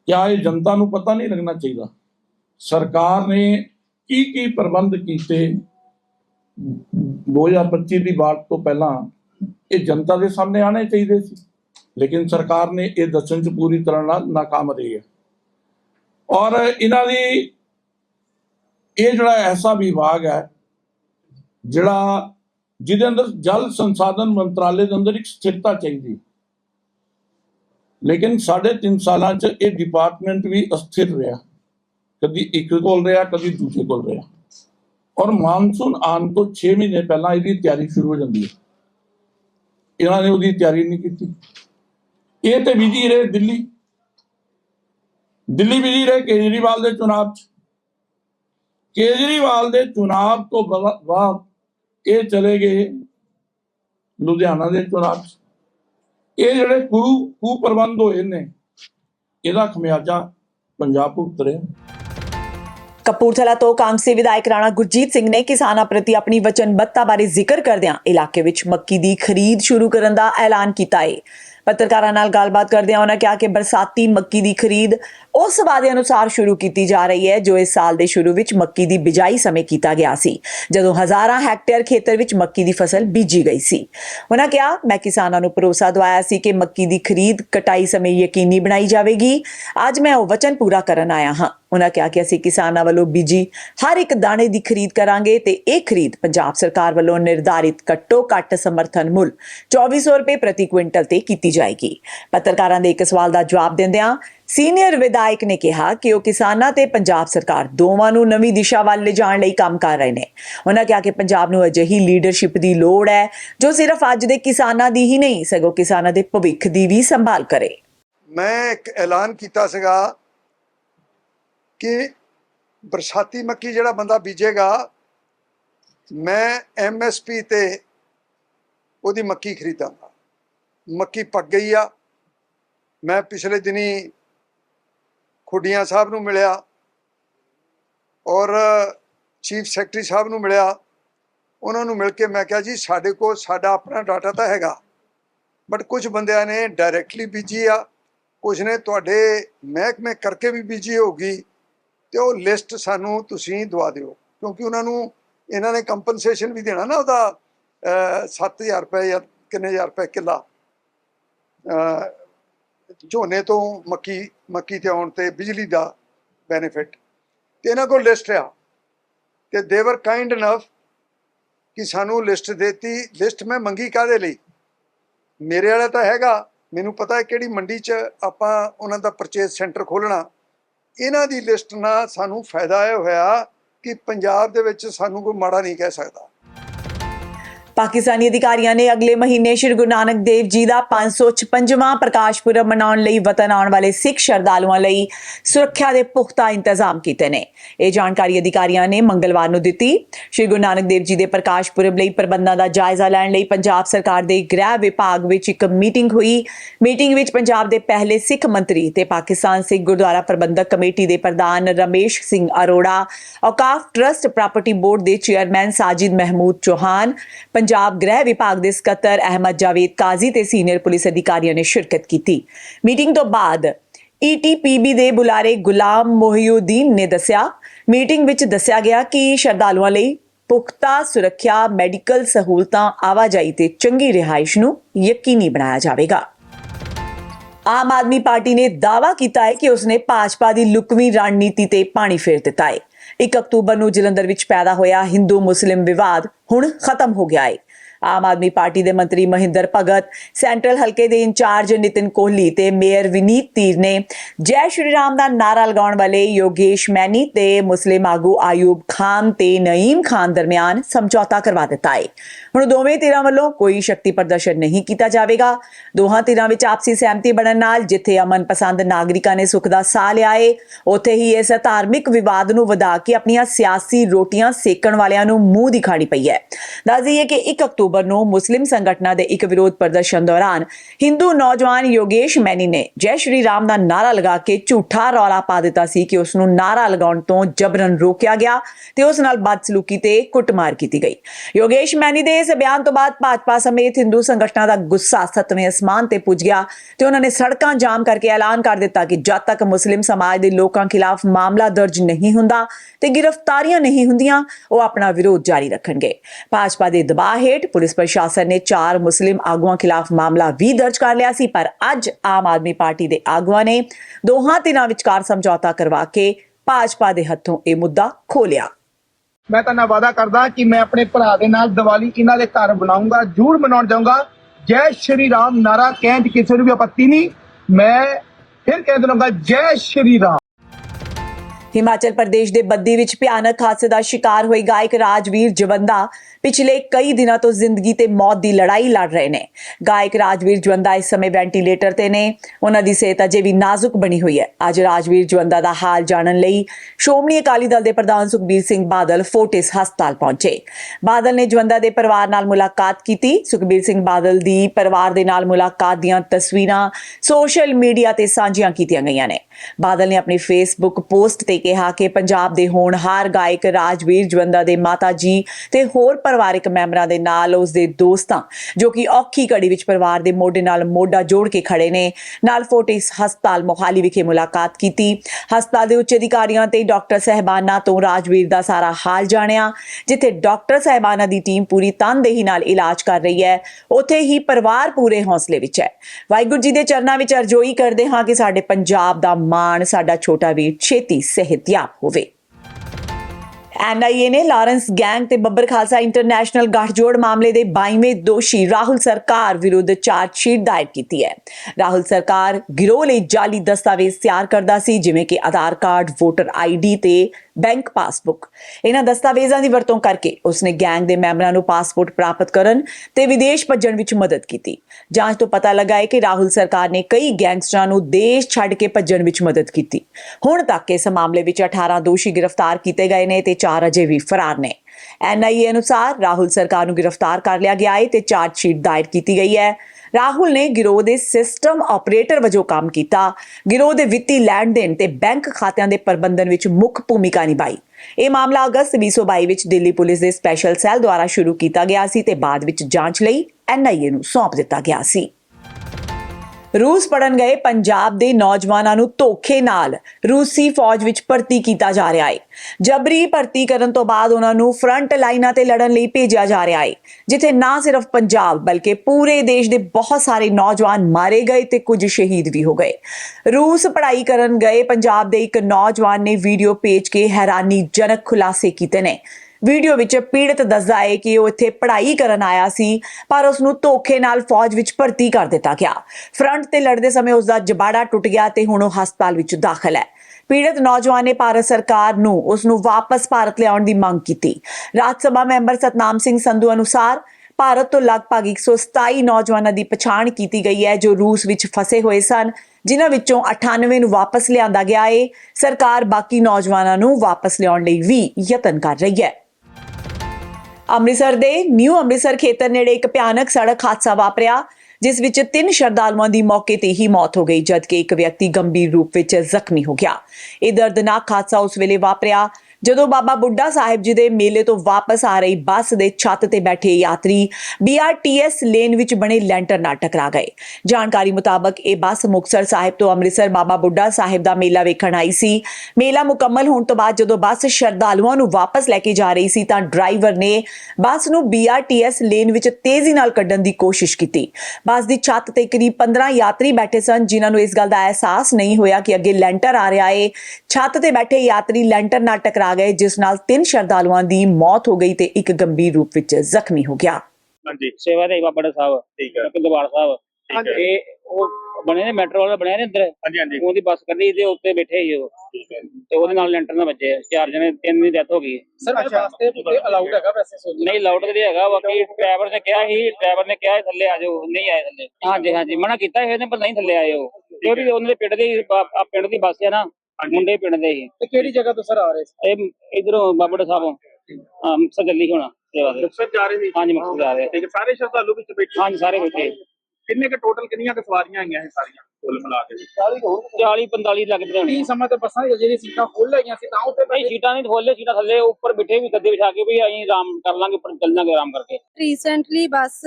ਕਿਆ ਇਹ ਜਨਤਾ ਨੂੰ ਪਤਾ ਨਹੀਂ ਲੱਗਣਾ ਚਾਹੀਦਾ। ਸਰਕਾਰ ਨੇ ਕੀ ਕੀ ਪ੍ਰਬੰਧ ਕੀਤੇ? 2025 ਦੀ ਬਾੜ ਤੋਂ ਪਹਿਲਾਂ ਇਹ ਜਨਤਾ ਦੇ ਸਾਹਮਣੇ ਆਣੇ ਚਾਹੀਦੇ ਸੀ। ਲੇਕਿਨ ਸਰਕਾਰ ਨੇ ਇਹ ਦੱਸਣ 'ਚ ਪੂਰੀ ਤਰ੍ਹਾਂ ਨਾਲ ਨਾਕਾਮ ਰਹੀ ਹੈ। ਔਰ ਇਹਨਾਂ ਦੀ ਇਹ ਜਿਹੜਾ ਐਸਾ ਵਿਭਾਗ ਹੈ, ਜਿਹੜਾ ਜਿਹਦੇ ਅੰਦਰ ਜਲ ਸੰਸਾਧਨ ਮੰਤਰਾਲੇ ਦੇ ਅੰਦਰ ਇੱਕ ਸਥਿਰਤਾ ਚਾਹੀਦੀ ਲੇਕਿਨ ਸਾਢੇ ਤਿੰਨ ਸਾਲਾਂ ਚ ਇਹ ਡਿਪਾਰਟਮੈਂਟ ਵੀ ਅਸਥਿਰ ਰਿਹਾ। ਕਦੀ ਇੱਕ ਕੋਲ ਰਿਹਾ, ਕਦੀ ਦੂਜੇ ਕੋਲ ਰਿਹਾ। ਔਰ ਮਾਨਸੂਨ ਆਉਣ ਤੋਂ 6 ਮਹੀਨੇ ਪਹਿਲਾਂ ਇਹਦੀ ਤਿਆਰੀ ਸ਼ੁਰੂ ਹੋ ਜਾਂਦੀ ਹੈ। ਇਹਨਾਂ ਨੇ ਉਹਦੀ ਤਿਆਰੀ ਨਹੀਂ ਕੀਤੀ। ਇਹ ਤੇ ਬਿਜ਼ੀ ਰਹੇ ਦਿੱਲੀ। ਦਿੱਲੀ ਬਿਜ਼ੀ ਰਹੇ ਕੇਜਰੀਵਾਲ ਦੇ ਚੁਣਾਵ 'ਚ। ਕੇਜਰੀਵਾਲ ਦੇ ਚੁਣਾਵ ਤੋਂ ਬਾਅਦ ਇਹ ਚਲੇ ਗਏ ਲੁਧਿਆਣਾ ਦੇ ਚੁਣਾਵ ਇਹ ਜਿਹੜੇ ਕੁ ਕੁ ਪ੍ਰਬੰਧ ਹੋਏ ਨੇ, ਇਹਦਾ ਖਮਿਆਜਾ ਪੰਜਾਬ ਭੁਗਤ ਰਿਹਾ ਕਪੂਰਥਲਾ ਤੋਂ ਕਾਂਗਸੀ ਵਿਧਾਇਕ ਰਾਣਾ ਗੁਰਜੀਤ ਸਿੰਘ ਨੇ ਕਿਸਾਨਾਂ ਪ੍ਰਤੀ ਆਪਣੀ ਵਚਨਬੱਧਤਾ ਬਾਰੇ ਜ਼ਿਕਰ ਕਰਦਿਆਂ ਇਲਾਕੇ ਵਿੱਚ ਮੱਕੀ ਦੀ ਖਰੀਦ ਸ਼ੁਰੂ ਕਰਨ ਦਾ ਐਲਾਨ ਕੀਤਾ ਹੈ ਪੱਤਰਕਾਰਾਂ ਨਾਲ ਗੱਲਬਾਤ ਕਰਦਿਆਂ ਉਹਨਾਂ ਕਿਹਾ ਕਿ ਬਰਸਾਤੀ ਮੱਕੀ ਦੀ ਖਰੀਦ ਉਸ ਵਾਅਦੇ ਅਨੁਸਾਰ ਸ਼ੁਰੂ ਕੀਤੀ ਜਾ ਰਹੀ ਹੈ, ਜੋ ਇਸ ਸਾਲ ਦੇ ਸ਼ੁਰੂ ਵਿੱਚ ਮੱਕੀ ਦੀ ਬਿਜਾਈ ਸਮੇਂ ਕੀਤਾ ਗਿਆ ਸੀ, ਜਦੋਂ ਹਜ਼ਾਰਾਂ ਹੈਕਟੇਅਰ ਖੇਤਰ ਵਿੱਚ ਮੱਕੀ ਦੀ ਫਸਲ ਬੀਜੀ ਗਈ ਸੀ। ਉਹਨਾਂ ਕਿਹਾ, ਮੈਂ ਕਿਸਾਨਾਂ ਨੂੰ ਭਰੋਸਾ ਦਵਾਇਆ ਸੀ ਕਿ ਮੱਕੀ ਦੀ ਖਰੀਦ ਕਟਾਈ ਸਮੇਂ ਯਕੀਨੀ ਬਣਾਈ ਜਾਵੇਗੀ। ਅੱਜ ਮੈਂ ਉਹ ਵਚਨ ਪੂਰਾ ਕਰਨ ਆਇਆ ਹਾਂ। ਉਹਨਾਂ ਕਿਹਾ ਕਿ ਅਸੀਂ ਕਿਸਾਨਾਂ ਵੱਲੋਂ ਬੀਜੀ ਹਰ ਇੱਕ ਦਾਣੇ ਦੀ ਖਰੀਦ ਕਰਾਂਗੇ ਤੇ ਇਹ ਖਰੀਦ ਪੰਜਾਬ ਸਰਕਾਰ ਵੱਲੋਂ ਨਿਰਧਾਰਿਤ ਘੱਟੋ ਘੱਟ ਸਮਰਥਨ ਮੁੱਲ 2400 ਰੁਪਏ ਪ੍ਰਤੀ ਕੁਇੰਟਲ ਤੇ ਕੀਤੀ ਜਾਏਗੀ। ਪੱਤਰਕਾਰਾਂ ਦੇ ਇੱਕ ਸਵਾਲ ਦਾ ਜਵਾਬ ਦਿੰਦਿਆਂ ਸੀਨੀਅਰ ਵਿਧਾਇਕ ਨੇ ਕਿਹਾ ਕਿ ਉਹ ਕਿਸਾਨਾਂ ਤੇ ਪੰਜਾਬ ਸਰਕਾਰ ਦੋਵਾਂ ਨੂੰ ਨਵੀਂ ਦਿਸ਼ਾ ਵੱਲ ਲਿਜਾਣ ਲਈ ਕੰਮ ਕਰ ਰਹੇ ਨੇ। ਉਹਨਾਂ ਕਿਹਾ ਕਿ ਪੰਜਾਬ ਨੂੰ ਅਜਿਹੀ ਲੀਡਰਸ਼ਿਪ ਦੀ ਲੋੜ ਹੈ ਜੋ ਸਿਰਫ ਅੱਜ ਦੇ ਕਿਸਾਨਾਂ ਦੀ ਹੀ ਨਹੀਂ, ਸਗੋਂ ਕਿਸਾਨਾਂ ਦੇ ਭਵਿੱਖ ਦੀ ਵੀ ਸੰਭਾਲ ਕਰੇ। ਮੈਂ ਇੱਕ ਐਲਾਨ ਕੀਤਾ ਸੀਗਾ ਕਿ ਬਰਸਾਤੀ ਮੱਕੀ ਜਿਹੜਾ ਬੰਦਾ ਬੀਜੇਗਾ, ਮੈਂ ਐਮਐਸਪੀ ਤੇ ਉਹਦੀ ਮੱਕੀ ਖਰੀਦਾਂਗਾ। ਮੱਕੀ ਪੱਕ ਗਈ ਆ। ਮੈਂ ਪਿਛਲੇ ਦਿਨੀ ਖੁੱਡੀਆਂ ਸਾਹਿਬ ਨੂੰ ਮਿਲਿਆ ਔਰ ਚੀਫ ਸੈਕਟਰੀ ਸਾਹਿਬ ਨੂੰ ਮਿਲਿਆ। ਉਹਨਾਂ ਨੂੰ ਮਿਲ ਕੇ ਮੈਂ ਕਿਹਾ ਜੀ, ਸਾਡੇ ਕੋਲ, ਸਾਡਾ ਆਪਣਾ ਡਾਟਾ ਤਾਂ ਹੈਗਾ, ਬਟ ਕੁਝ ਬੰਦਿਆਂ ਨੇ ਡਾਇਰੈਕਟਲੀ ਬੀਜੀ ਆ। ਕੁਝ ਨੇ ਤੁਹਾਡੇ ਮਹਿਕਮੇ ਕਰਕੇ ਵੀ ਬੀਜੀ ਹੋਗੀ ਤੇ ਉਹ ਲਿਸਟ ਸਾਨੂੰ ਤੁਸੀਂ ਦਵਾ ਦਿਓ। ਕਿਉਂਕਿ ਉਹਨਾਂ ਨੂੰ ਇਹਨਾਂ ਨੇ ਕੰਪਨਸੇਸ਼ਨ ਵੀ ਦੇਣਾ ਨਾ ਉਹਦਾ ਅਹ, 7000 ਰੁਪਏ ਜਾਂ ਕਿੰਨੇ ਹਜ਼ਾਰ ਰੁਪਏ ਕਿੱਲਾ। ਝੋਨੇ ਤੋਂ ਮੱਕੀ ਮੱਕੀ ਤੇ ਆਉਣ ਤੇ ਬਿਜਲੀ ਦਾ ਬੈਨੀਫਿਟ ਤੇ ਇਹਨਾਂ ਕੋਲ ਲਿਸਟ ਆ। ਤੇ ਦੇਵਰ ਕਾਈਂਡ ਇਨਫ ਕਿ ਸਾਨੂੰ ਲਿਸਟ ਦੇਤੀ। ਲਿਸਟ ਮੈਂ ਮੰਗੀ ਕਾਦੇ ਲਈ? ਮੇਰੇ ਵਾਲਾ ਤਾਂ ਹੈਗਾ। ਮੈਨੂੰ ਪਤਾ ਹੈ ਕਿਹੜੀ ਮੰਡੀ 'ਚ ਆਪਾਂ ਉਹਨਾਂ ਦਾ ਪਰਚੇਸ ਸੈਂਟਰ ਖੋਲਣਾ ਇਹਨਾਂ ਦੀ ਲਿਸਟ ਨਾਲ ਸਾਨੂੰ ਫਾਇਦਾ ਇਹ ਹੋਇਆ ਕਿ ਪੰਜਾਬ ਦੇ ਵਿੱਚ ਸਾਨੂੰ ਕੋਈ ਮਾੜਾ ਨਹੀਂ ਕਹਿ ਸਕਦਾ। ਪਾਕਿਸਤਾਨੀ ਅਧਿਕਾਰੀਆਂ ਨੇ ਅਗਲੇ ਮਹੀਨੇ ਸ਼੍ਰੀ ਗੁਰੂ ਨਾਨਕ ਦੇਵ ਜੀ ਦਾ 556ਵਾਂ ਪ੍ਰਕਾਸ਼ ਪੁਰਬ ਮਨਾਉਣ ਲਈ ਵਤਨ ਆਉਣ ਵਾਲੇ ਸਿੱਖ ਸ਼ਰਧਾਲੂਆਂ ਲਈ ਸੁਰੱਖਿਆ ਦੇ ਪੁਖਤਾ ਇੰਤਜ਼ਾਮ ਕੀਤੇ ਨੇ। ਇਹ ਜਾਣਕਾਰੀ ਅਧਿਕਾਰੀਆਂ ਨੇ ਮੰਗਲਵਾਰ ਨੂੰ ਦਿੱਤੀ। ਸ਼੍ਰੀ ਗੁਰੂ ਨਾਨਕ ਦੇਵ ਜੀ ਦੇ ਪ੍ਰਕਾਸ਼ ਪੁਰਬ ਲਈ ਪ੍ਰਬੰਧਾਂ ਦਾ ਜਾਇਜ਼ਾ ਲੈਣ ਲਈ ਪੰਜਾਬ ਸਰਕਾਰ ਦੇ ਗ੍ਰਹਿ ਵਿਭਾਗ ਵਿੱਚ ਇੱਕ ਮੀਟਿੰਗ ਹੋਈ। ਮੀਟਿੰਗ ਵਿੱਚ ਪੰਜਾਬ ਦੇ ਪਹਿਲੇ ਸਿੱਖ ਮੰਤਰੀ ਤੇ ਪਾਕਿਸਤਾਨ ਸਿੱਖ ਗੁਰਦੁਆਰਾ ਪ੍ਰਬੰਧਕ ਕਮੇਟੀ ਦੇ ਪ੍ਰਧਾਨ Ramesh Singh Arora, Auqaf trust property board ਦੇ ਚੇਅਰਮੈਨ ਸਾਜਿਦ ਮਹਿਮੂਦ ਚੌਹਾਨ ਪੰਜਾਬ ਗ੍ਰਹਿ ਵਿਭਾਗ ਦੇ ਸਕੱਤਰ ਅਹਿਮਦ ਜਾਵੇਦ ਕਾਜ਼ੀ ਤੇ ਸੀਨੀਅਰ ਪੁਲਿਸ ਅਧਿਕਾਰੀਆਂ ਨੇ ਸ਼ਿਰਕਤ ਕੀਤੀ। ਮੀਟਿੰਗ ਤੋਂ ਬਾਅਦ ਈਟੀਪੀਬੀ ਦੇ ਬੁਲਾਰੇ ਗੁਲਾਮ ਮੋਹਿਉਦੀਨ ਨੇ ਦੱਸਿਆ। ਮੀਟਿੰਗ ਵਿੱਚ ਦੱਸਿਆ ਗਿਆ ਕਿ ਸ਼ਰਧਾਲੂਆਂ ਲਈ ਪੁਖਤਾ ਸੁਰੱਖਿਆ, ਮੈਡੀਕਲ ਸਹੂਲਤਾਂ, ਆਵਾਜਾਈ ਤੇ ਚੰਗੀ ਰਿਹਾਇਸ਼ ਨੂੰ ਯਕੀਨੀ ਬਣਾਇਆ ਜਾਵੇਗਾ। ਆਮ ਆਦਮੀ ਪਾਰਟੀ ਨੇ ਦਾਅਵਾ ਕੀਤਾ ਹੈ ਕਿ ਉਸਨੇ ਭਾਜਪਾ ਦੀ ਲੁਕਵੀਂ ਰਣਨੀਤੀ ਤੇ ਪਾਣੀ ਫੇਰ ਦਿੱਤਾ ਹੈ। 1 ਅਕਤੂਬਰ ਨੂੰ ਜਲੰਧਰ ਵਿੱਚ ਪੈਦਾ ਹੋਇਆ ਹਿੰਦੂ ਮੁਸਲਿਮ ਵਿਵਾਦ ਹੁਣ ਖਤਮ ਹੋ ਗਿਆ ਹੈ ਆਮ ਆਦਮੀ ਪਾਰਟੀ ਦੇ ਮੰਤਰੀ ਮਹਿੰਦਰ ਭਗਤ, ਸੈਂਟਰਲ ਹਲਕੇ ਦੇ ਇੰਚਾਰਜ ਨਿਤਿਨ ਕੋਹਲੀ ਤੇ ਮੇਅਰ ਵਿਨੀਤ ਤੀਰ ਨੇ ਜੈ ਸ਼੍ਰੀ ਰਾਮ ਦਾ ਨਾਰਾ ਲਗਾਉਣ ਵਾਲੇ ਯੋਗੇਸ਼ ਮੈਨੀ ਤੇ ਮੁਸਲਿਮ ਆਗੂ ਆਯੂਬ ਖਾਨ ਤੇ ਨਈਮ ਖਾਨ ਦਰਮਿਆਨ ਸਮਝੌਤਾ ਕਰਵਾ ਦਿੱਤਾ ਹੈ ਹੁਣ ਦੋਵੇਂ ਧਿਰਾਂ ਵੱਲੋਂ ਕੋਈ ਸ਼ਕਤੀ ਪ੍ਰਦਰਸ਼ਨ ਨਹੀਂ ਕੀਤਾ ਜਾਵੇਗਾ। ਦੋਹਾਂ ਧਿਰਾਂ ਵਿੱਚ ਆਪਸੀ ਸਹਿਮਤੀ ਬਣਨ ਨਾਲ ਜਿੱਥੇ ਅਮਨ ਪਸੰਦ ਨਾਗਰਿਕਾਂ ਨੇ ਸੁੱਖ ਦਾ ਸਾਹ ਲਿਆ ਏ, ਉੱਥੇ ਹੀ ਇਸ ਧਾਰਮਿਕ ਵਿਵਾਦ ਨੂੰ ਵਧਾ ਕੇ ਆਪਣੀਆਂ ਸਿਆਸੀ ਰੋਟੀਆਂ ਸੇਕਣ ਵਾਲਿਆਂ ਨੂੰ ਮੂੰਹ ਦਿਖਾਣੀ ਪਈ ਹੈ। ਦੱਸ ਦਈਏ ਕਿ 1 ਅਕਤੂਬਰ ਨੂੰ ਮੁਸਲਿਮ ਸੰਗਠਨਾਂ ਦੇ ਇੱਕ ਵਿਰੋਧ ਪ੍ਰਦਰਸ਼ਨ ਦੌਰਾਨ ਹਿੰਦੂ ਨੌਜਵਾਨ ਯੋਗੇਸ਼ ਮੈਨੀ ਨੇ ਜੈ ਸ਼੍ਰੀ ਰਾਮ ਦਾ ਨਾਰਾ ਲਗਾ ਕੇ ਝੂਠਾ ਰੌਲਾ ਪਾ ਦਿੱਤਾ ਸੀ ਕਿ ਉਸ ਨੂੰ ਨਾਰਾ ਲਗਾਉਣ ਤੋਂ ਜਬਰਨ ਰੋਕਿਆ ਗਿਆ ਤੇ ਉਸ ਨਾਲ ਬਦਸਲੂਕੀ ਤੇ ਕੁੱਟਮਾਰ ਕੀਤੀ ਗਈ। ਯੋਗੇਸ਼ ਮੈਨੀ ਦੇ ਇਸ ਬਿਆਨ ਤੋਂ ਬਾਅਦ ਭਾਜਪਾ ਸਮੇਤ ਹਿੰਦੂ ਸੰਗਠਨਾਂ ਦਾ ਗੁੱਸਾ ਸੱਤਵੇਂ ਅਸਮਾਨ ਤੇ ਪੁੱਜ ਗਿਆ ਤੇ ਉਹਨਾਂ ਨੇ ਸੜਕਾਂ ਜਾਮ ਕਰਕੇ ਐਲਾਨ ਕਰ ਦਿੱਤਾ ਕਿ ਜਦ ਤੱਕ ਮੁਸਲਿਮ ਸਮਾਜ ਦੇ ਲੋਕਾਂ ਖਿਲਾਫ ਮਾਮਲਾ ਦਰਜ ਨਹੀਂ ਹੁੰਦਾ ਤੇ ਗ੍ਰਿਫਤਾਰੀਆਂ ਨਹੀਂ ਹੁੰਦੀਆਂ, ਉਹ ਆਪਣਾ ਵਿਰੋਧ ਜਾਰੀ ਰੱਖਣਗੇ। ਭਾਜਪਾ ਦੇ ਦਬਾਅ ਹੇਠ ਪੁਲਿਸ ਪ੍ਰਸ਼ਾਸਨ ਨੇ ਚਾਰ ਮੁਸਲਿਮ ਆਗੂਆਂ ਖਿਲਾਫ ਮਾਮਲਾ ਵੀ ਦਰਜ ਕਰ ਲਿਆ ਸੀ, ਪਰ ਅੱਜ ਆਮ ਆਦਮੀ ਪਾਰਟੀ ਦੇ ਆਗੂਆਂ ਨੇ ਦੋਹਾਂ ਧਿਰਾਂ ਵਿਚਕਾਰ ਸਮਝੌਤਾ ਕਰਵਾ ਕੇ ਭਾਜਪਾ ਦੇ ਹੱਥੋਂ ਇਹ ਮੁੱਦਾ ਖੋਲਿਆ ਮੈਂ ਤਾਂ ਨਾ ਵਾਅਦਾ ਕਰਦਾ ਕਿ ਮੈਂ ਆਪਣੇ ਭਰਾ ਦੇ ਨਾਲ ਦੀਵਾਲੀ ਇਹਨਾਂ ਦੇ ਘਰ ਬਣਾਉਂਗਾ ਜ਼ਰੂਰ ਮਨਾਉਣ ਜਾਊਂਗਾ। ਜੈ ਸ਼੍ਰੀ ਰਾਮ, ਨਾਰਾ ਕਹਿਣ 'ਚ ਕਿਸੇ ਨੂੰ ਵੀ ਆਪੱਤੀ ਨਹੀਂ। ਮੈਂ ਫਿਰ ਕਹਿ ਦਊਂਗਾ ਜੈ ਸ਼੍ਰੀ ਰਾਮ। ਹਿਮਾਚਲ ਪ੍ਰਦੇਸ਼ ਦੇ ਬੱਦੀ ਵਿੱਚ ਭਿਆਨਕ ਹਾਦਸੇ ਦਾ ਸ਼ਿਕਾਰ ਹੋਈ ਗਾਇਕ ਰਾਜਵੀਰ ਜਵੰਦਾ ਪਿਛਲੇ ਕਈ ਦਿਨਾਂ ਤੋਂ ਜ਼ਿੰਦਗੀ ਤੇ ਮੌਤ ਦੀ ਲੜਾਈ ਲੜ ਰਹੇ ਨੇ। ਗਾਇਕ ਰਾਜਵੀਰ ਜਵੰਦਾ ਇਸ ਸਮੇਂ ਵੈਂਟੀਲੇਟਰ ਤੇ ਨੇ। ਉਹਨਾਂ ਦੀ ਸਿਹਤ ਅਜੇ ਵੀ ਨਾਜ਼ੁਕ ਬਣੀ ਹੋਈ ਹੈ। ਅੱਜ ਰਾਜਵੀਰ ਜਵੰਦਾ ਦਾ ਹਾਲ ਜਾਣਨ ਲਈ ਸ਼੍ਰੋਮਣੀ ਅਕਾਲੀ ਦਲ ਦੇ ਪ੍ਰਧਾਨ ਸੁਖਬੀਰ ਸਿੰਘ ਬਾਦਲ ਫੋਰਟਿਸ ਹਸਪਤਾਲ ਪਹੁੰਚੇ। ਬਾਦਲ ਨੇ ਜਵੰਦਾ ਦੇ ਪਰਿਵਾਰ ਨਾਲ ਮੁਲਾਕਾਤ ਕੀਤੀ। ਸੁਖਬੀਰ ਸਿੰਘ ਬਾਦਲ ਦੀ ਪਰਿਵਾਰ ਦੇ ਨਾਲ ਮੁਲਾਕਾਤ ਦੀਆਂ ਤਸਵੀਰਾਂ ਸੋਸ਼ਲ ਮੀਡੀਆ ਤੇ ਸਾਂਝੀਆਂ ਕੀਤੀਆਂ ਗਈਆਂ ਨੇ। ਬਾਦਲ ਨੇ ਆਪਣੀ ਫੇਸਬੁੱਕ ਪੋਸਟ ਤੇ ਕਿਹਾ ਕਿ ਪੰਜਾਬ ਦੇ ਹੋਣਹਾਰ ਗਾਇਕ ਰਾਜਵੀਰ ਜਵੰਦਾ ਦੇ ਮਾਤਾ ਜੀ ਤੇ ਹੋਰ ਪਰਿਵਾਰਕ ਮੈਂਬਰਾਂ ਦੇ ਨਾਲ ਉਸ ਦੇ ਦੋਸਤਾਂ, ਜੋ ਕਿ ਔਖੀ ਘੜੀ ਵਿੱਚ ਪਰਿਵਾਰ ਦੇ ਮੋਢੇ ਨਾਲ ਮੋਢਾ ਜੋੜ ਕੇ ਖੜੇ ਨੇ। ਨਾਲ ਫੋਰਟਿਸ ਹਸਪਤਾਲ ਮੋਹਾਲੀ ਵਿਖੇ ਮੁਲਾਕਾਤ ਕੀਤੀ। ਹਸਪਤਾਲ ਦੇ ਉੱਚ ਅਧਿਕਾਰੀਆਂ ਤੇ ਡਾਕਟਰ ਸਹਿਬਾਨਾ ਤੋਂ ਰਾਜਵੀਰ ਦਾ ਸਾਰਾ ਹਾਲ ਜਾਣਿਆ, ਜਿੱਥੇ ਡਾਕਟਰ ਸਹਿਬਾਨਾ ਦੀ ਟੀਮ ਪੂਰੀ ਤਨਦੇਹੀ ਨਾਲ ਇਲਾਜ ਕਰ ਰਹੀ ਹੈ। ਉੱਥੇ ਹੀ ਪਰਿਵਾਰ ਪੂਰੇ ਹੌਸਲੇ ਵਿੱਚ ਹੈ। ਵਾਹਿਗੁਰੂ ਜੀ ਦੇ ਚਰਨਾਂ ਵਿੱਚ ਅਰਜ਼ੋਈ ਕਰਦੇ ਹਾਂ ਕਿ ਸਾਡੇ ਪੰਜਾਬ ਦਾ ਮਾਣ, ਸਾਡਾ ਛੋਟਾ ਵੀਰ ਛੇਤੀ ਸਿਹਤਯਾਬ ਹੋਵੇ। ਐਨਆਈਏ ਨੇ ਲਾਰੈਂਸ ਗੈਂਗ ਤੇ ਬੱਬਰ ਖਾਲਸਾ ਇੰਟਰਨੈਸ਼ਨਲ ਗਠਜੋੜ ਮਾਮਲੇ ਦੇ 22ਵੇਂ ਦੋਸ਼ੀ ਰਾਹੁਲ ਸਰਕਾਰ ਵਿਰੁੱਧ ਚਾਰਜ ਸ਼ੀਟ ਦਾਇਰ ਕੀਤੀ ਹੈ। ਰਾਹੁਲ ਸਰਕਾਰ ਗਿਰੋਹ ਲਈ ਜਾਲੀ ਦਸਤਾਵੇਜ਼ ਤਿਆਰ ਕਰਦਾ ਸੀ, ਜਿਵੇਂ ਕਿ ਆਧਾਰ ਕਾਰਡ, ਵੋਟਰ ਆਈਡੀ ਤੇ ਬੈਂਕ ਪਾਸਬੁੱਕ। ਇਹਨਾਂ ਦਸਤਾਵੇਜ਼ਾਂ ਦੀ ਵਰਤੋਂ ਕਰਕੇ ਉਸਨੇ ਗੈਂਗ ਦੇ ਮੈਂਬਰਾਂ ਨੂੰ ਪਾਸਪੋਰਟ ਪ੍ਰਾਪਤ ਕਰਨ ਤੇ ਵਿਦੇਸ਼ ਭੱਜਣ ਵਿੱਚ ਮਦਦ ਕੀਤੀ। ਜਾਂਚ ਤੋਂ ਪਤਾ ਲੱਗਾ ਹੈ ਕਿ ਰਾਹੁਲ ਸਰਕਾਰ ਨੇ ਕਈ ਗੈਂਗਸਟਰਾਂ ਨੂੰ ਦੇਸ਼ ਛੱਡ ਕੇ ਭੱਜਣ ਵਿੱਚ ਮਦਦ ਕੀਤੀ। ਹੁਣ ਤੱਕ ਇਸ ਮਾਮਲੇ ਵਿੱਚ 18 ਦੋਸ਼ੀ ਗ੍ਰਿਫਤਾਰ ਕੀਤੇ ਗਏ ਨੇ ਤੇ ਚਾਰ ਅਜੇ ਵੀ ਫਰਾਰ ਨੇ। ਐਨਆਈਏ ਅਨੁਸਾਰ ਰਾਹੁਲ ਸਰਕਾਰ ਨੂੰ ਗ੍ਰਿਫਤਾਰ ਕਰ ਲਿਆ ਗਿਆ ਹੈ ਤੇ ਚਾਰਜ ਸ਼ੀਟ ਦਾਇਰ ਕੀਤੀ ਗਈ ਹੈ। ਰਾਹੁਲ ਨੇ ਗਿਰੋਹ ਦੇ ਸਿਸਟਮ ਆਪਰੇਟਰ ਵਜੋਂ ਕੰਮ ਕੀਤਾ। ਗਿਰੋਹ ਦੇ ਵਿੱਤੀ ਲੈਣ ਦੇਣ ਤੇ ਬੈਂਕ ਖਾਤਿਆਂ ਦੇ ਪ੍ਰਬੰਧਨ ਵਿੱਚ ਮੁੱਖ ਭੂਮਿਕਾ ਨਿਭਾਈ। ਇਹ ਮਾਮਲਾ ਅਗਸਤ 2022 ਵਿੱਚ ਦਿੱਲੀ ਪੁਲਿਸ ਦੇ ਸਪੈਸ਼ਲ ਸੈੱਲ ਦੁਆਰਾ ਸ਼ੁਰੂ ਕੀਤਾ ਗਿਆ ਸੀ ਤੇ ਬਾਅਦ ਵਿੱਚ ਜਾਂਚ ਲਈ ਐਨਆਈਏ ਨੂੰ ਸੌਂਪ ਦਿੱਤਾ ਗਿਆ ਸੀ। ਰੂਸ ਪੜਨ ਗਏ ਪੰਜਾਬ ਦੇ ਨੌਜਵਾਨਾਂ ਨੂੰ ਧੋਖੇ ਨਾਲ। ਰੂਸੀ ਫੌਜ ਵਿੱਚ ਭਰਤੀ ਕੀਤਾ ਜਾ ਰਿਹਾ ਹੈ ਜਬਰੀ ਭਰਤੀ ਕਰਨ ਤੋਂ ਬਾਅਦ ਉਹਨਾਂ ਨੂੰ ਫਰੰਟ ਲਾਈਨਾਂ ਤੇ ਲੜਨ ਲਈ ਭੇਜਿਆ ਜਾ ਰਿਹਾ ਹੈ ਜਿੱਥੇ ਨਾ ਸਿਰਫ ਪੰਜਾਬ, ਬਲਕਿ ਪੂਰੇ ਦੇਸ਼ ਦੇ ਬਹੁਤ ਸਾਰੇ ਨੌਜਵਾਨ ਮਾਰੇ ਗਏ ਤੇ ਕੁਝ ਸ਼ਹੀਦ ਵੀ ਹੋ ਗਏ। ਰੂਸ ਪੜ੍ਹਾਈ ਕਰਨ ਗਏ ਪੰਜਾਬ ਦੇ ਇੱਕ ਨੌਜਵਾਨ ਨੇ ਵੀਡੀਓ ਭੇਜ ਕੇ ਹੈਰਾਨੀਜਨਕ ਖੁਲਾਸੇ ਕੀਤੇ ਨੇ। ਵੀਡੀਓ ਵਿੱਚ ਪੀੜਤ ਦੱਸਦਾ ਹੈ ਕਿ ਉਹ ਇੱਥੇ ਪੜ੍ਹਾਈ ਕਰਨ ਆਇਆ ਸੀ, ਪਰ ਉਸ ਨੂੰ ਧੋਖੇ ਨਾਲ ਫੌਜ ਵਿੱਚ ਭਰਤੀ ਕਰ ਦਿੱਤਾ ਗਿਆ। ਫਰੰਟ ਤੇ ਲੜਦੇ ਸਮੇਂ ਉਸ ਦਾ ਜਬਾੜਾ ਟੁੱਟ ਗਿਆ ਤੇ ਹੁਣ ਉਹ ਹਸਪਤਾਲ ਵਿੱਚ ਦਾਖਲ ਹੈ। ਪੀੜਤ ਨੌਜਵਾਨ ਨੇ ਭਾਰਤ ਸਰਕਾਰ ਨੂੰ ਉਸ ਨੂੰ ਵਾਪਸ ਭਾਰਤ ਲਿਆਉਣ ਦੀ ਮੰਗ ਕੀਤੀ। ਰਾਜ ਸਭਾ ਮੈਂਬਰ ਸਤਨਾਮ ਸਿੰਘ ਸੰਧੂ ਅਨੁਸਾਰ, ਭਾਰਤ ਤੋਂ ਲਗਭਗ 127 ਨੌਜਵਾਨਾਂ ਦੀ ਪਛਾਣ ਕੀਤੀ ਗਈ ਹੈ, ਜੋ ਰੂਸ ਵਿੱਚ ਫਸੇ ਹੋਏ ਸਨ, ਜਿਨ੍ਹਾਂ ਵਿੱਚੋਂ 98 ਨੂੰ ਵਾਪਸ ਲਿਆਂਦਾ ਗਿਆ ਹੈ ਸਰਕਾਰ ਬਾਕੀ ਨੌਜਵਾਨਾਂ ਨੂੰ ਵਾਪਸ ਲਿਆਉਣ ਲਈ ਵੀ ਯਤਨ ਕਰ ਰਹੀ ਹੈ। ਅੰਮ੍ਰਿਤਸਰ ਦੇ ਨਿਊ ਅੰਮ੍ਰਿਤਸਰ ਖੇਤਰ ਨੇੜੇ ਇੱਕ ਭਿਆਨਕ ਸੜਕ ਹਾਦਸਾ ਵਾਪਰਿਆ, ਜਿਸ ਵਿੱਚ ਤਿੰਨ ਸ਼ਰਧਾਲੂਆਂ ਦੀ ਮੌਕੇ ਤੇ ਹੀ ਮੌਤ ਹੋ ਗਈ, ਜਦਕਿ ਇੱਕ ਵਿਅਕਤੀ ਗੰਭੀਰ ਰੂਪ ਵਿੱਚ ਜ਼ਖਮੀ ਹੋ ਗਿਆ। ਇਹ ਦਰਦਨਾਕ ਹਾਦਸਾ ਉਸ ਵੇਲੇ ਵਾਪਰਿਆ ਜਦੋਂ ਬਾਬਾ ਬੁੱਢਾ ਸਾਹਿਬ ਜੀ ਦੇ ਮੇਲੇ ਤੋਂ ਵਾਪਸ ਆ ਰਹੀ ਬੱਸ ਦੇ ਛੱਤ ਤੇ ਬੈਠੇ ਯਾਤਰੀ BRTS ਲੇਨ ਵਿੱਚ ਬਣੇ ਲੈਂਟਰ ਨਾਲ ਟਕਰਾ ਗਏ। ਜਾਣਕਾਰੀ ਮੁਤਾਬਕ ਇਹ ਬੱਸ ਮੁਕਤਸਰ ਸਾਹਿਬ ਤੋਂ ਅੰਮ੍ਰਿਤਸਰ ਬਾਬਾ ਬੁੱਢਾ ਸਾਹਿਬ ਦਾ ਮੇਲਾ ਵੇਖਣ ਆਈ ਸੀ। ਮੇਲਾ ਮੁਕੰਮਲ ਹੋਣ ਤੋਂ ਬਾਅਦ ਜਦੋਂ ਬੱਸ ਸ਼ਰਧਾਲੂਆਂ ਨੂੰ ਵਾਪਸ ਲੈ ਕੇ ਜਾ ਰਹੀ ਸੀ ਤਾਂ ਡਰਾਈਵਰ ਨੇ ਬੱਸ ਨੂੰ BRTS ਲੇਨ ਵਿੱਚ ਤੇਜ਼ੀ ਨਾਲ ਕੱਢਣ ਦੀ ਕੋਸ਼ਿਸ਼ ਕੀਤੀ। ਬੱਸ ਦੀ ਛੱਤ ਤੇ ਕਰੀਬ 15 ਯਾਤਰੀ ਬੈਠੇ ਸਨ, ਜਿਨ੍ਹਾਂ ਨੂੰ ਇਸ ਗੱਲ ਦਾ ਅਹਿਸਾਸ ਨਹੀਂ ਹੋਇਆ ਕਿ ਅੱਗੇ ਲੈਂਟਰ ਆ ਰਿਹਾ ਏ। ਛੱਤ ਤੇ ਬੈਠੇ ਯਾਤਰੀ ਲੈਂਟਰ ਨਾਲ ਟਕਰਾ ਗਏ ਜਿਸ ਨਾਲ ਤਿੰਨ ਸ਼ਰਧਾਲੂਆਂ ਦੀ ਮੌਤ ਹੋ ਗਈ ਤੇ ਇੱਕ ਗੰਭੀਰ ਰੂਪ ਵਿੱਚ ਜ਼ਖਮੀ ਹੋ ਗਿਆ। ਹਾਂਜੀ। ਸੇਵਾ ਦੇ ਬਾਬਾ ਸਾਹਿਬ ਠੀਕ ਹੈ। ਦਰਬਾਰ ਸਾਹਿਬ। ਠੀਕ ਹੈ। ਇਹ ਉਹ ਬਣੇ ਨੇ ਮੈਟਰੋ ਵਾਲਾ ਬਣਿਆ ਨੇ ਅੰਦਰ? ਹਾਂਜੀ ਹਾਂਜੀ। ਉਹਦੀ ਬੱਸ ਕੱਢੀ ਤੇ ਉੱਤੇ ਬੈਠੇ ਸੀ ਉਹ। ਠੀਕ ਹੈ। ਤੇ ਉਹਦੇ ਨਾਲ ਲੈਂਟਰ ਨਾਲ ਵੱਜੇ ਚਾਰ ਜਣੇ ਤਿੰਨ ਦੀ ਡੈਥ ਹੋ ਗਈ। ਸਰ ਵਾਸਤੇ ਅਲਾਉਡ ਹੈਗਾ ਵੈਸੇ ਨਹੀਂ ਲਾਊਡ ਤੇ ਹੈਗਾ। ਬਾਕੀ ਡਰਾਈਵਰ ਨੇ ਕਿਹਾ ਸੀ ਡਰਾਈਵਰ ਨੇ ਕਿਹਾ ਥੱਲੇ ਆ ਜਾਓ। ਨਹੀਂ ਆਏ ਥੱਲੇ। ਹਾਂਜੀ ਹਾਂਜੀ। ਮਨਾ ਕੀਤਾ ਇਹਨੇ ਪਰ ਨਹੀਂ ਥੱਲੇ ਆਏ ਉਹ। ਕਿਉਂਕਿ ਉਹਨਾਂ ਦੇ ਪਿੰਡ ਦੀ ਆ ਪਿੰਡ ਦੀ ਬੱਸ ਹੈ ਨਾ। ਮੁੰਡੇ ਪਿੰਡ ਦੇ ਸੀ ਤੇ ਕਿਹੜੀ ਜਗ੍ਹਾ ਤੋਂ ਸਰ ਆ ਰਹੇ ਸੀ? ਇਹ ਇਧਰੋਂ ਬਾਬਾ ਸਾਹਿਬ ਹਾਂ ਮੁਕਤਸਰ ਜਲਦੀ ਹੋਣਾ ਸੇਵਾ ਦੇ। ਮੁਕਤਸਰ ਜਾ ਰਹੇ ਸੀ? ਹਾਂਜੀ ਮੁਕਤਸਰ ਜਾ ਰਹੇ। ਠੀਕ ਹੈ ਸਾਰੇ ਸ਼ਰਧਾਲੂ ਵਿੱਚ ਬੈਠੇ। ਹਾਂਜੀ ਸਾਰੇ ਬੈਠੇ। ਕਿੰਨੇ ਕ ਟੋਟਲ ਕਿੰਨੀਆਂ ਕ ਸਵਾਰੀਆਂ ਆਈਆਂ ਇਹ ਸਾਰੀਆਂ ਕੁੱਲ ਮਿਲਾ ਕੇ? 40 45 ਲੱਗ ਕੀ ਸਮਾਂ ਤੇ ਬੱਸਾਂ ਜਿਹੜੀ ਸੀਟਾਂ ਖੁੱਲ ਹੈਗੀਆਂ ਸੀ ਤਾਂ ਉੱਤੇ ਨਹੀਂ ਸੀਟਾਂ ਨਹੀਂ ਖੋਲੇ ਸੀਟਾਂ ਥੱਲੇ ਉੱਪਰ ਬਿਠੇ ਵੀ ਗੱਦੇ ਵਿਛਾ ਕੇ ਵੀ ਅਸੀਂ ਆਰਾਮ ਕਰ ਲਾਂਗੇ ਉੱਪਰ ਚੱਲ ਜਾਾਂਗੇ ਆਰਾਮ ਕਰਕੇ। ਰੀਸੈਂਟਲੀ ਬੱਸ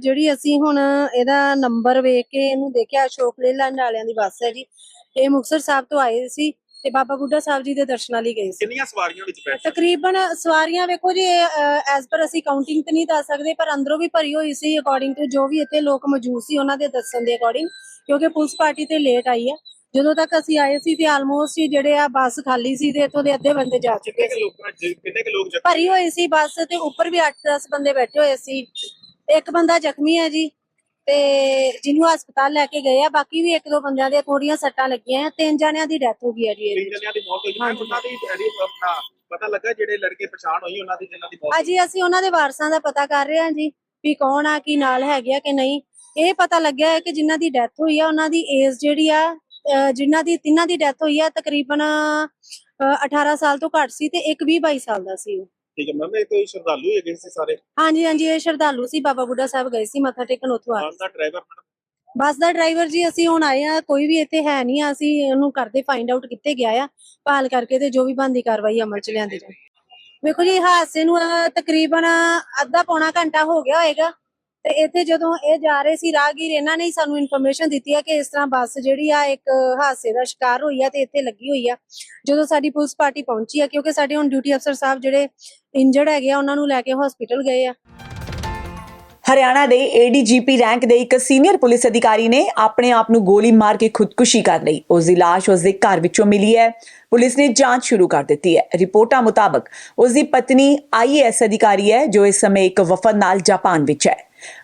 ਜਿਹੜੀ ਅਸੀਂ ਹੁਣ ਇਹਦਾ ਨੰਬਰ ਵੇਖ ਕੇ ਇਹਨੂੰ ਦੇਖਿਆ ਅਸ਼ੋਕ ਲੇਲੈਂਡ ਵਾਲਿਆਂ ਦੀ ਬੱਸ ਹੈ ਜੀ। ਇਹ ਮੁਕਤਸਰ ਸਾਹਿਬ ਤੋਂ ਆਏ ਸੀ। ਤੇ ਬਾਬਾ ਬੁੱਢਾ ਸਾਹਿਬ ਜੀ ਦੇ ਦਰਸ਼ਨਾਂ ਲਈ ਗਏ ਸੀ। ਕਿੰਨੀਆਂ ਸਵਾਰੀਆਂ ਵਿੱਚ ਬੈਠੇ ਤਕਰੀਬਨ ਸਵਾਰੀਆਂ ਵੇਖੋ ਜੀ ਐਸ ਪਰ ਅਸੀਂ ਕਾਊਂਟਿੰਗ ਤੇ ਨਹੀਂ ਦੱਸ ਸਕਦੇ ਪਰ ਅੰਦਰੋਂ ਵੀ ਭਰੀ ਹੋਈ ਸੀ ਅਕੋਰਡਿੰਗ ਟੂ ਜੋ ਵੀ ਇੱਥੇ ਲੋਕ ਮੌਜੂਦ ਸੀ ਉਹਨਾਂ ਦੇ ਦੱਸਣ ਦੇ ਅਕੋਰਡਿੰਗ ਕਿਉਂਕਿ ਪੁਲਿਸ ਪਾਰਟੀ ਤੇ ਲੇਟ ਆਈ ਹੈ ਜਦੋਂ ਤੱਕ ਅਸੀਂ ਆਏ ਸੀ ਤੇ ਆਲਮੋਸਟ ਜਿਹੜੇ ਆ ਬੱਸ ਖਾਲੀ ਸੀ ਤੇ ਇੱਥੋਂ ਦੇ ਅੱਧੇ ਬੰਦੇ ਜਾ ਚੁੱਕੇ ਸੀ। ਕਿੰਨੇ ਕ ਲੋਕ ਭਰੀ ਹੋਈ ਸੀ ਬੱਸ ਤੇ ਉੱਪਰ ਵੀ 8-10 ਬੰਦੇ ਬੈਠੇ ਹੋਏ ਸੀ। ਇੱਕ ਬੰਦਾ ਜ਼ਖਮੀ ਹੈ ਜੀ ਤੇ ਜਿਹਨੂੰ ਹਸਪਤਾਲ ਲੈ ਕੇ ਗਏ ਆ ਬਾਕੀ ਵੀ ਇੱਕ ਦੋ ਬੰਦਿਆਂ ਦੇ ਥੋੜੀਆਂ ਸੱਟਾਂ ਲੱਗੀਆਂ ਆ ਤਿੰਨ ਜਣਿਆਂ ਦੀ ਡੈਥ ਹੋ ਗਈ ਹੈ ਜੀ ਇਹਦੇ ਤਿੰਨ ਵਿੱਚ। ਜਣਿਆਂ ਦੀ ਮੌਤ ਹੋਈ ਮੈਂ ਉਹਨਾਂ ਦੀ ਜਿਹੜੀ ਆਪਣਾ ਪਤਾ ਲੱਗਾ ਜਿਹੜੇ ਲੜਕੇ ਪਛਾਣ ਹੋਈ ਉਹਨਾਂ ਦੀ ਜਿਨ੍ਹਾਂ ਦੀ ਮੌਤ ਅਜੀ ਅਸੀਂ ਉਹਨਾਂ ਦੇ ਵਾਰਸਾਂ ਦਾ ਪਤਾ ਕਰ ਰਹੇ ਹਾਂ ਜੀ ਵੀ ਕੌਣ ਆ ਕੀ ਨਾਲ ਹੈਗੇ ਆ ਕਿ ਨਹੀਂ ਇਹ ਪਤਾ ਲੱਗਿਆ ਹੈ ਕਿ ਜਿਨ੍ਹਾਂ ਦੀ ਡੈਥ ਹੋਈ ਆ ਉਹਨਾਂ ਦੀ ਏਜ ਜਿਹੜੀ ਆ ਅਹ ਜਿਨ੍ਹਾਂ ਦੀ ਤਿੰਨਾਂ ਦੀ ਡੈਥ ਹੋਈ ਆ ਤਕਰੀਬਨ ਅਹ 18 ਸਾਲ ਤੋਂ ਘੱਟ ਸੀ ਤੇ ਇੱਕ 20 22 ਸਾਲ ਦਾ ਸੀ ਉਹ। ਠੀਕ ਹੈ ਮੈਮ ਇਹ ਕੋਈ ਸ਼ਰਧਾਲੂ ਹੀ ਹੈਗੇ ਸੀ ਸਾਰੇ? ਹਾਂਜੀ ਹਾਂਜੀ ਇਹ ਸ਼ਰਧਾਲੂ ਸੀ ਬਾਬਾ ਬੁੱਢਾ ਸਾਹਿਬ ਗਏ ਸੀ ਮੱਥਾ ਟੇਕਣ ਉੱਥੋਂ ਆ ਬੱਸ ਦਾ ਡਰਾਈਵਰ ਮੈਡਮ ਬੱਸ ਦਾ ਡਰਾਈਵਰ ਜੀ ਅਸੀਂ ਹੁਣ ਆਏ ਆ ਕੋਈ ਵੀ ਇੱਥੇ ਹੈ ਨਹੀਂ ਆ ਅਸੀਂ ਉਹਨੂੰ ਕਰਦੇ ਫਾਈਂਡ ਆਊਟ ਕਿੱਥੇ ਗਿਆ ਆ ਭਾਲ ਕਰਕੇ ਤੇ ਜੋ ਵੀ ਬੰਦੀ ਕਾਰਵਾਈ ਅਮਲ ਚ ਲਿਆਂਦੀ ਜਾਏ ਵੇਖੋ ਜੀ ਹਾਦਸੇ ਨੂੰ ਅਹ, ਤਕਰੀਬਨ ਅੱਧਾ ਪੌਣਾ ਘੰਟਾ ਹੋ ਗਿਆ ਹੋਏਗਾ ਤੇ ਇੱਥੇ ਜਦੋਂ ਇਹ ਜਾ ਰਹੇ ਸੀ ਰਾਹਗੀਰ ਇਹਨਾਂ ਨੇ ਹੀ ਸਾਨੂੰ ਇਨਫੋਰਮੇਸ਼ਨ ਦਿੱਤੀ ਹੈ ਕਿ ਇਸ ਤਰ੍ਹਾਂ ਬੱਸ ਜਿਹੜੀ ਆ ਇੱਕ ਹਾਦਸੇ ਦਾ ਸ਼ਿਕਾਰ ਹੋਈ ਆ ਤੇ ਇੱਥੇ ਲੱਗੀ ਹੋਈ ਆ। ਜਦੋਂ ਸਾਡੀ ਪੁਲਿਸ ਪਾਰਟੀ ਪਹੁੰਚੀ ਆ ਕਿਉਂਕਿ ਸਾਡੇ ਹੁਣ ਡਿਊਟੀ ਅਫਸਰ ਸਾਹਿਬ ਜਿਹੜੇ ਇੰਜਰਡ ਹੈਗੇ ਆ, ਉਹਨਾਂ ਨੂੰ ਲੈ ਕੇ ਹਸਪੀਟਲ ਗਏ ਆ। ਹਰਿਆਣਾ ਦੇ ਏਡੀਜੀਪੀ ਰੈਂਕ ਦੇ ਇੱਕ ਸੀਨੀਅਰ ਪੁਲਿਸ ਅਧਿਕਾਰੀ ਨੇ ਆਪਣੇ ਆਪ ਨੂੰ ਗੋਲੀ ਮਾਰ ਕੇ ਖੁਦਕੁਸ਼ੀ ਕਰ ਲਈ। ਉਸ ਦੀ ਲਾਸ਼ ਉਸ ਦੇ ਘਰ ਵਿੱਚੋਂ ਮਿਲੀ ਹੈ। ਪੁਲਿਸ ਨੇ ਜਾਂਚ ਸ਼ੁਰੂ ਕਰ ਦਿੱਤੀ ਹੈ। ਰਿਪੋਰਟਾਂ ਮੁਤਾਬਕ, ਉਸ ਦੀ ਪਤਨੀ ਆਈਏਐਸ ਅਧਿਕਾਰੀ ਹੈ, ਜੋ ਇਸ ਸਮੇਂ ਇੱਕ ਵਫਦ ਨਾਲ ਜਾਪਾਨ ਵਿੱਚ ਹੈ।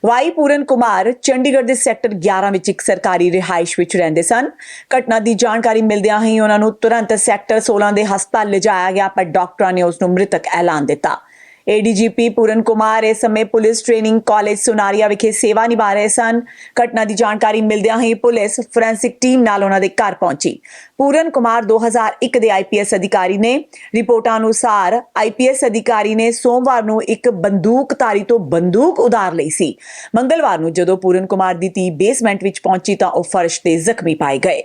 ਵਾਈ ਪੂਰਨ ਕੁਮਾਰ ਚੰਡੀਗੜ੍ਹ ਦੇ ਸੈਕਟਰ 11 ਵਿੱਚ ਇੱਕ ਸਰਕਾਰੀ ਰਿਹਾਇਸ਼ ਵਿੱਚ ਰਹਿੰਦੇ ਸਨ। ਘਟਨਾ ਦੀ ਜਾਣਕਾਰੀ ਮਿਲਦਿਆਂ ਹੀ ਉਹਨਾਂ ਨੂੰ ਤੁਰੰਤ ਸੈਕਟਰ 16 ਦੇ ਹਸਪਤਾਲ ਲਿਜਾਇਆ ਗਿਆ, ਪਰ ਡਾਕਟਰਾਂ ਨੇ ਉਸ ਨੂੰ ਮ੍ਰਿਤਕ ਐਲਾਨ ਦਿੱਤਾ। ਏਡੀਜੀਪੀ ਪੂਰਨ ਕੁਮਾਰ ਇਸ ਸਮੇਂ ਪੁਲਿਸ ਟ੍ਰੇਨਿੰਗ ਕਾਲਜ ਸੁਨਾਰੀਆ ਵਿਖੇ ਸੇਵਾ ਨਿਭਾ ਰਹੇ ਸਨ। ਘਟਨਾ ਦੀ ਜਾਣਕਾਰੀ ਮਿਲਦਿਆਂ ਹੀ ਪੁਲਿਸ ਫੋਰੈਂਸਿਕ ਟੀਮ ਨਾਲ ਉਹਨਾਂ ਦੇ ਘਰ ਪਹੁੰਚੀ। ਪੂਰਨ ਕੁਮਾਰ 2001 ਦੇ ਆਈਪੀਐਸ ਅਧਿਕਾਰੀ ਨੇ ਰਿਪੋਰਟਾਂ ਅਨੁਸਾਰ ਆਈਪੀਐਸ ਅਧਿਕਾਰੀ ਨੇ ਸੋਮਵਾਰ ਨੂੰ ਇੱਕ ਬੰਦੂਕਧਾਰੀ ਤੋਂ ਬੰਦੂਕ ਉਧਾਰ ਲਈ ਸੀ। ਮੰਗਲਵਾਰ ਨੂੰ ਜਦੋਂ ਪੂਰਨ ਕੁਮਾਰ ਦੀ ਧੀ ਬੇਸਮੈਂਟ ਵਿੱਚ ਪਹੁੰਚੀ ਤਾਂ ਉਹ ਫਰਸ਼ ਤੇ ਜ਼ਖਮੀ ਪਾਏ ਗਏ।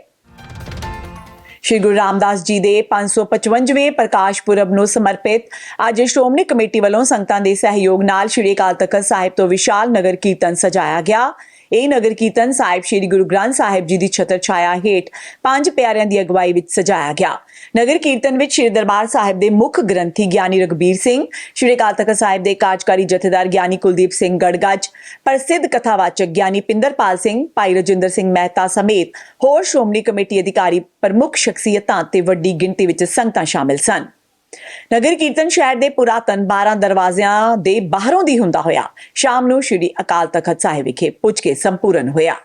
ਸ਼੍ਰੀ ਗੁਰੂ ਰਾਮਦਾਸ ਜੀ ਦੇ 555ਵੇਂ ਪ੍ਰਕਾਸ਼ ਪੁਰਬ ਨੂੰ ਸਮਰਪਿਤ ਅੱਜ ਸ਼੍ਰੋਮਣੀ ਕਮੇਟੀ ਵੱਲੋਂ ਸੰਗਤਾਂ ਦੇ ਸਹਿਯੋਗ ਨਾਲ ਸ਼੍ਰੀ ਅਕਾਲ ਤਖਤ ਸਾਹਿਬ ਤੋਂ ਵਿਸ਼ਾਲ ਨਗਰ ਕੀਰਤਨ ਸਜਾਇਆ ਗਿਆ। ਇਹ ਨਗਰ ਕੀਰਤਨ ਸਾਹਿਬ ਸ਼੍ਰੀ ਗੁਰੂ ਗ੍ਰੰਥ ਸਾਹਿਬ ਜੀ ਦੀ ਛਤਰ ਛਾਇਆ ਹੇਠ ਪੰਜ ਪਿਆਰਿਆਂ ਦੀ ਅਗਵਾਈ ਵਿੱਚ ਸਜਾਇਆ ਗਿਆ। ਨਗਰ ਕੀਰਤਨ ਵਿੱਚ ਸ਼੍ਰੀ ਦਰਬਾਰ ਸਾਹਿਬ ਦੇ ਮੁੱਖ ਗ੍ਰੰਥੀ ਗਿਆਨੀ ਰਗਬੀਰ ਸਿੰਘ, ਸ਼੍ਰੀ ਅਕਾਲ ਤਖਤ ਸਾਹਿਬ ਦੇ ਕਾਰਜਕਾਰੀ ਜਥੇਦਾਰ ਗਿਆਨੀ ਕੁਲਦੀਪ ਸਿੰਘ ਗੜਗੱਜ, ਪ੍ਰਸਿੱਧ ਕਥਾਵਾਚਕ ਗਿਆਨੀ ਪਿੰਦਰਪਾਲ ਸਿੰਘ, ਭਾਈ ਰਜਿੰਦਰ ਸਿੰਘ ਮਹਿਤਾ ਸਮੇਤ ਹੋਰ ਸ਼੍ਰੋਮਣੀ ਕਮੇਟੀ ਅਧਿਕਾਰੀ ਪ੍ਰਮੁੱਖ ਸ਼ਖਸੀਅਤਾਂ ਤੇ ਵੱਡੀ ਗਿਣਤੀ ਵਿੱਚ ਸੰਗਤਾਂ ਸ਼ਾਮਿਲ ਸਨ। ਨਗਰ ਕੀਰਤਨ ਸ਼ਹਿਰ ਦੇ ਪੁਰਾਤਨ 12 ਦਰਵਾਜ਼ਿਆਂ ਦੇ ਬਾਹਰੋਂ ਦੀ ਹੁੰਦਾ ਹੋਇਆ। ਸ਼ਾਮ ਨੂੰ ਸ਼੍ਰੀ ਅਕਾਲ ਤਖਤ ਸਾਹਿਬ ਵਿਖੇ ਪੁੱਜ ਕੇ ਸੰਪੂਰਨ ਹੋਇਆ।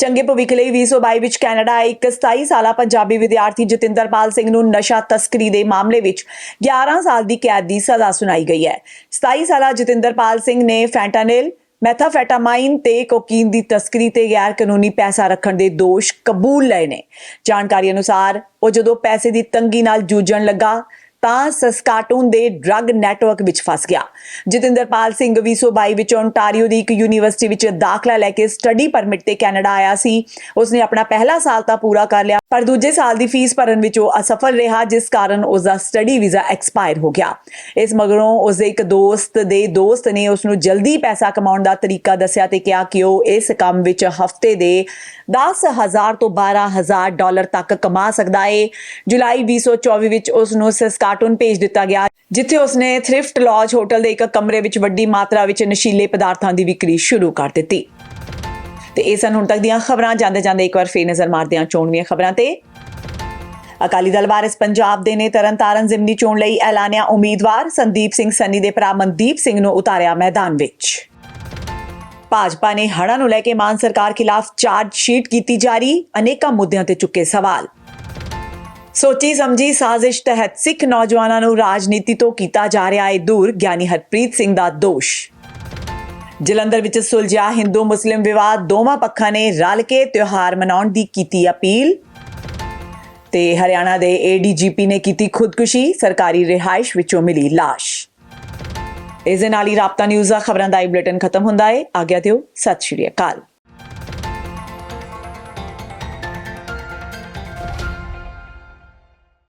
ਚੰਗੇ ਭਵਿੱਖ ਲਈ 2022 ਵਿੱਚ ਕੈਨੇਡਾ ਆਏ ਇੱਕ 27 ਸਾਲਾ ਪੰਜਾਬੀ ਵਿਦਿਆਰਥੀ ਜਤਿੰਦਰਪਾਲ ਸਿੰਘ ਨੂੰ ਨਸ਼ਾ ਤਸਕਰੀ ਦੇ ਮਾਮਲੇ ਵਿੱਚ 11 ਸਾਲ ਦੀ ਕੈਦ ਦੀ ਸਜ਼ਾ ਸੁਣਾਈ ਗਈ ਹੈ। 27 ਸਾਲਾ ਜਤਿੰਦਰਪਾਲ ਸਿੰਘ ਨੇ ਫੈਂਟਾਨਿਲ, ਮੈਥਾਫੈਟਾਮਾਈਨ ਤੇ ਕੋਕੀਨ ਦੀ ਤਸਕਰੀ ਤੇ ਗੈਰ ਕਾਨੂੰਨੀ ਪੈਸਾ ਰੱਖਣ ਦੇ ਦੋਸ਼ ਕਬੂਲ ਲਏ ਨੇ। ਜਾਣਕਾਰੀ ਅਨੁਸਾਰ ਉਹ ਜਦੋਂ ਪੈਸੇ ਦੀ ਤੰਗੀ ਨਾਲ ਜੂਝਣ ਲੱਗਾ ਤਾਂ ਸਸਕਾਟੂਨ ਦੇ ਡਰੱਗ ਨੈਟਵਰਕ ਵਿੱਚ ਫਸ ਗਿਆ। ਜਤਿੰਦਰਪਾਲ ਸਿੰਘ 2022 ਵਿੱਚ ਓਨਟਾਰੀਓ ਦੀ ਇੱਕ ਯੂਨੀਵਰਸਿਟੀ ਵਿੱਚ ਦਾਖਲਾ ਲੈ ਕੇ ਸਟੱਡੀ ਪਰਮਿਟ ਤੇ ਕੈਨੇਡਾ ਆਇਆ ਸੀ। ਉਸਨੇ ਆਪਣਾ ਪਹਿਲਾ ਸਾਲ ਤਾਂ ਪੂਰਾ ਕਰ ਲਿਆ, ਪਰ ਦੂਜੇ ਸਾਲ ਦੀ ਫੀਸ ਭਰਨ ਵਿੱਚ ਉਹ ਅਸਫਲ ਰਿਹਾ, ਜਿਸ ਕਾਰਨ ਉਸ ਦਾ ਸਟੱਡੀ ਵੀਜ਼ਾ ਐਕਸਪਾਇਰ ਹੋ ਗਿਆ। ਇਸ ਮਗਰੋਂ ਉਸ ਦੇ ਇੱਕ ਦੋਸਤ ਦੇ ਦੋਸਤ ਨੇ ਉਸ ਨੂੰ ਜਲਦੀ ਪੈਸਾ ਕਮਾਉਣ ਦਾ ਤਰੀਕਾ ਦੱਸਿਆ ਤੇ ਕਿਹਾ ਕਿ ਉਹ ਇਸ ਕੰਮ ਵਿੱਚ ਹਫ਼ਤੇ ਦੇ 10000 ਤੋਂ 12000 ਡਾਲਰ ਤੱਕ ਕਮਾ ਸਕਦਾ ਹੈ ਜੁਲਾਈ 2024 ਵਿੱਚ ਉਸ ਨੂੰ ਸਸਕਾਟੂਨ ਭੇਜ ਦਿੱਤਾ ਗਿਆ, ਜਿੱਥੇ ਉਸਨੇ ਥ੍ਰਿਫਟ ਲੌਜ ਹੋਟਲ ਦੇ ਇੱਕ ਕਮਰੇ ਵਿੱਚ ਵੱਡੀ ਮਾਤਰਾ ਵਿੱਚ ਨਸ਼ੀਲੇ ਪਦਾਰਥਾਂ ਦੀ ਵਿਕਰੀ ਸ਼ੁਰੂ ਕਰ ਦਿੱਤੀ। ਤੇ ਇਹ ਸਨ ਹੁਣ ਤੱਕ ਦੀਆਂ ਖਬਰਾਂ। ਜਾਂਦੇ ਜਾਂਦੇ ਇੱਕ ਵਾਰ ਫੇਰ ਨਜ਼ਰ ਮਾਰਦੇ ਹਾਂ ਚੋਣਵੀਆਂ ਖਬਰਾਂ ਤੇ। ਅਕਾਲੀ ਦਲ ਵਾਰਿਸ ਪੰਜਾਬ ਦੇ ਨੇ ਤਰਨਤਾਰਨ ਜ਼ਿਮਨੀ ਚੋਣ ਲਈ ਐਲਾਨਿਆ ਉਮੀਦਵਾਰ। ਸੰਦੀਪ ਸਿੰਘ ਸੰਨੀ ਦੇ ਭਰਾ ਮਨਦੀਪ ਸਿੰਘ ਨੂੰ ਉਤਾਰਿਆ ਮੈਦਾਨ ਵਿੱਚ। ਭਾਜਪਾ ਨੇ ਹੜ੍ਹਾਂ ਨੂੰ ਲੈ ਕੇ ਮਾਨ ਸਰਕਾਰ ਖਿਲਾਫ ਚਾਰਜ ਸ਼ੀਟ ਕੀਤੀ ਜਾਰੀ। ਅਨੇਕਾਂ ਮੁੱਦਿਆਂ ਤੇ ਚੁੱਕੇ ਸਵਾਲ। ਸੋਚੀ ਸਮਝੀ ਸਾਜ਼ਿਸ਼ ਤਹਿਤ ਸਿੱਖ ਨੌਜਵਾਨਾਂ ਨੂੰ ਰਾਜਨੀਤੀ ਤੋਂ ਕੀਤਾ ਜਾ ਰਿਹਾ ਹੈ ਦੂਰ ਗਿਆਨੀ ਹਰਪ੍ਰੀਤ ਸਿੰਘ ਦਾ ਦੋਸ਼। ਜਲੰਧਰ ਵਿੱਚ ਸੁਲਝਿਆ ਹਿੰਦੂ ਮੁਸਲਿਮ ਵਿਵਾਦ, ਦੋਵਾਂ ਪੱਖਾਂ ਨੇ ਰਲ ਕੇ ਤਿਉਹਾਰ ਮਨਾਉਣ ਦੀ ਕੀਤੀ ਅਪੀਲ। ਤੇ ਹਰਿਆਣਾ ਦੇ ਏਡੀਜੀਪੀ ਨੇ ਕੀਤੀ ਖੁਦਕੁਸ਼ੀ, ਸਰਕਾਰੀ ਰਿਹਾਇਸ਼ ਵਿੱਚੋਂ ਮਿਲੀ ਲਾਸ਼। ਇਸ ਦੇ ਨਾਲ ਹੀ ਰਾਪਤਾ ਨਿਊਜ਼ ਦਾ ਖਬਰਾਂ ਦਾ ਇਹ ਬੁਲੇਟਿਨ ਖਤਮ ਹੁੰਦਾ ਹੈ। ਆਗਿਆ ਦਿਓ, ਸਤਿ ਸ਼੍ਰੀ ਅਕਾਲ।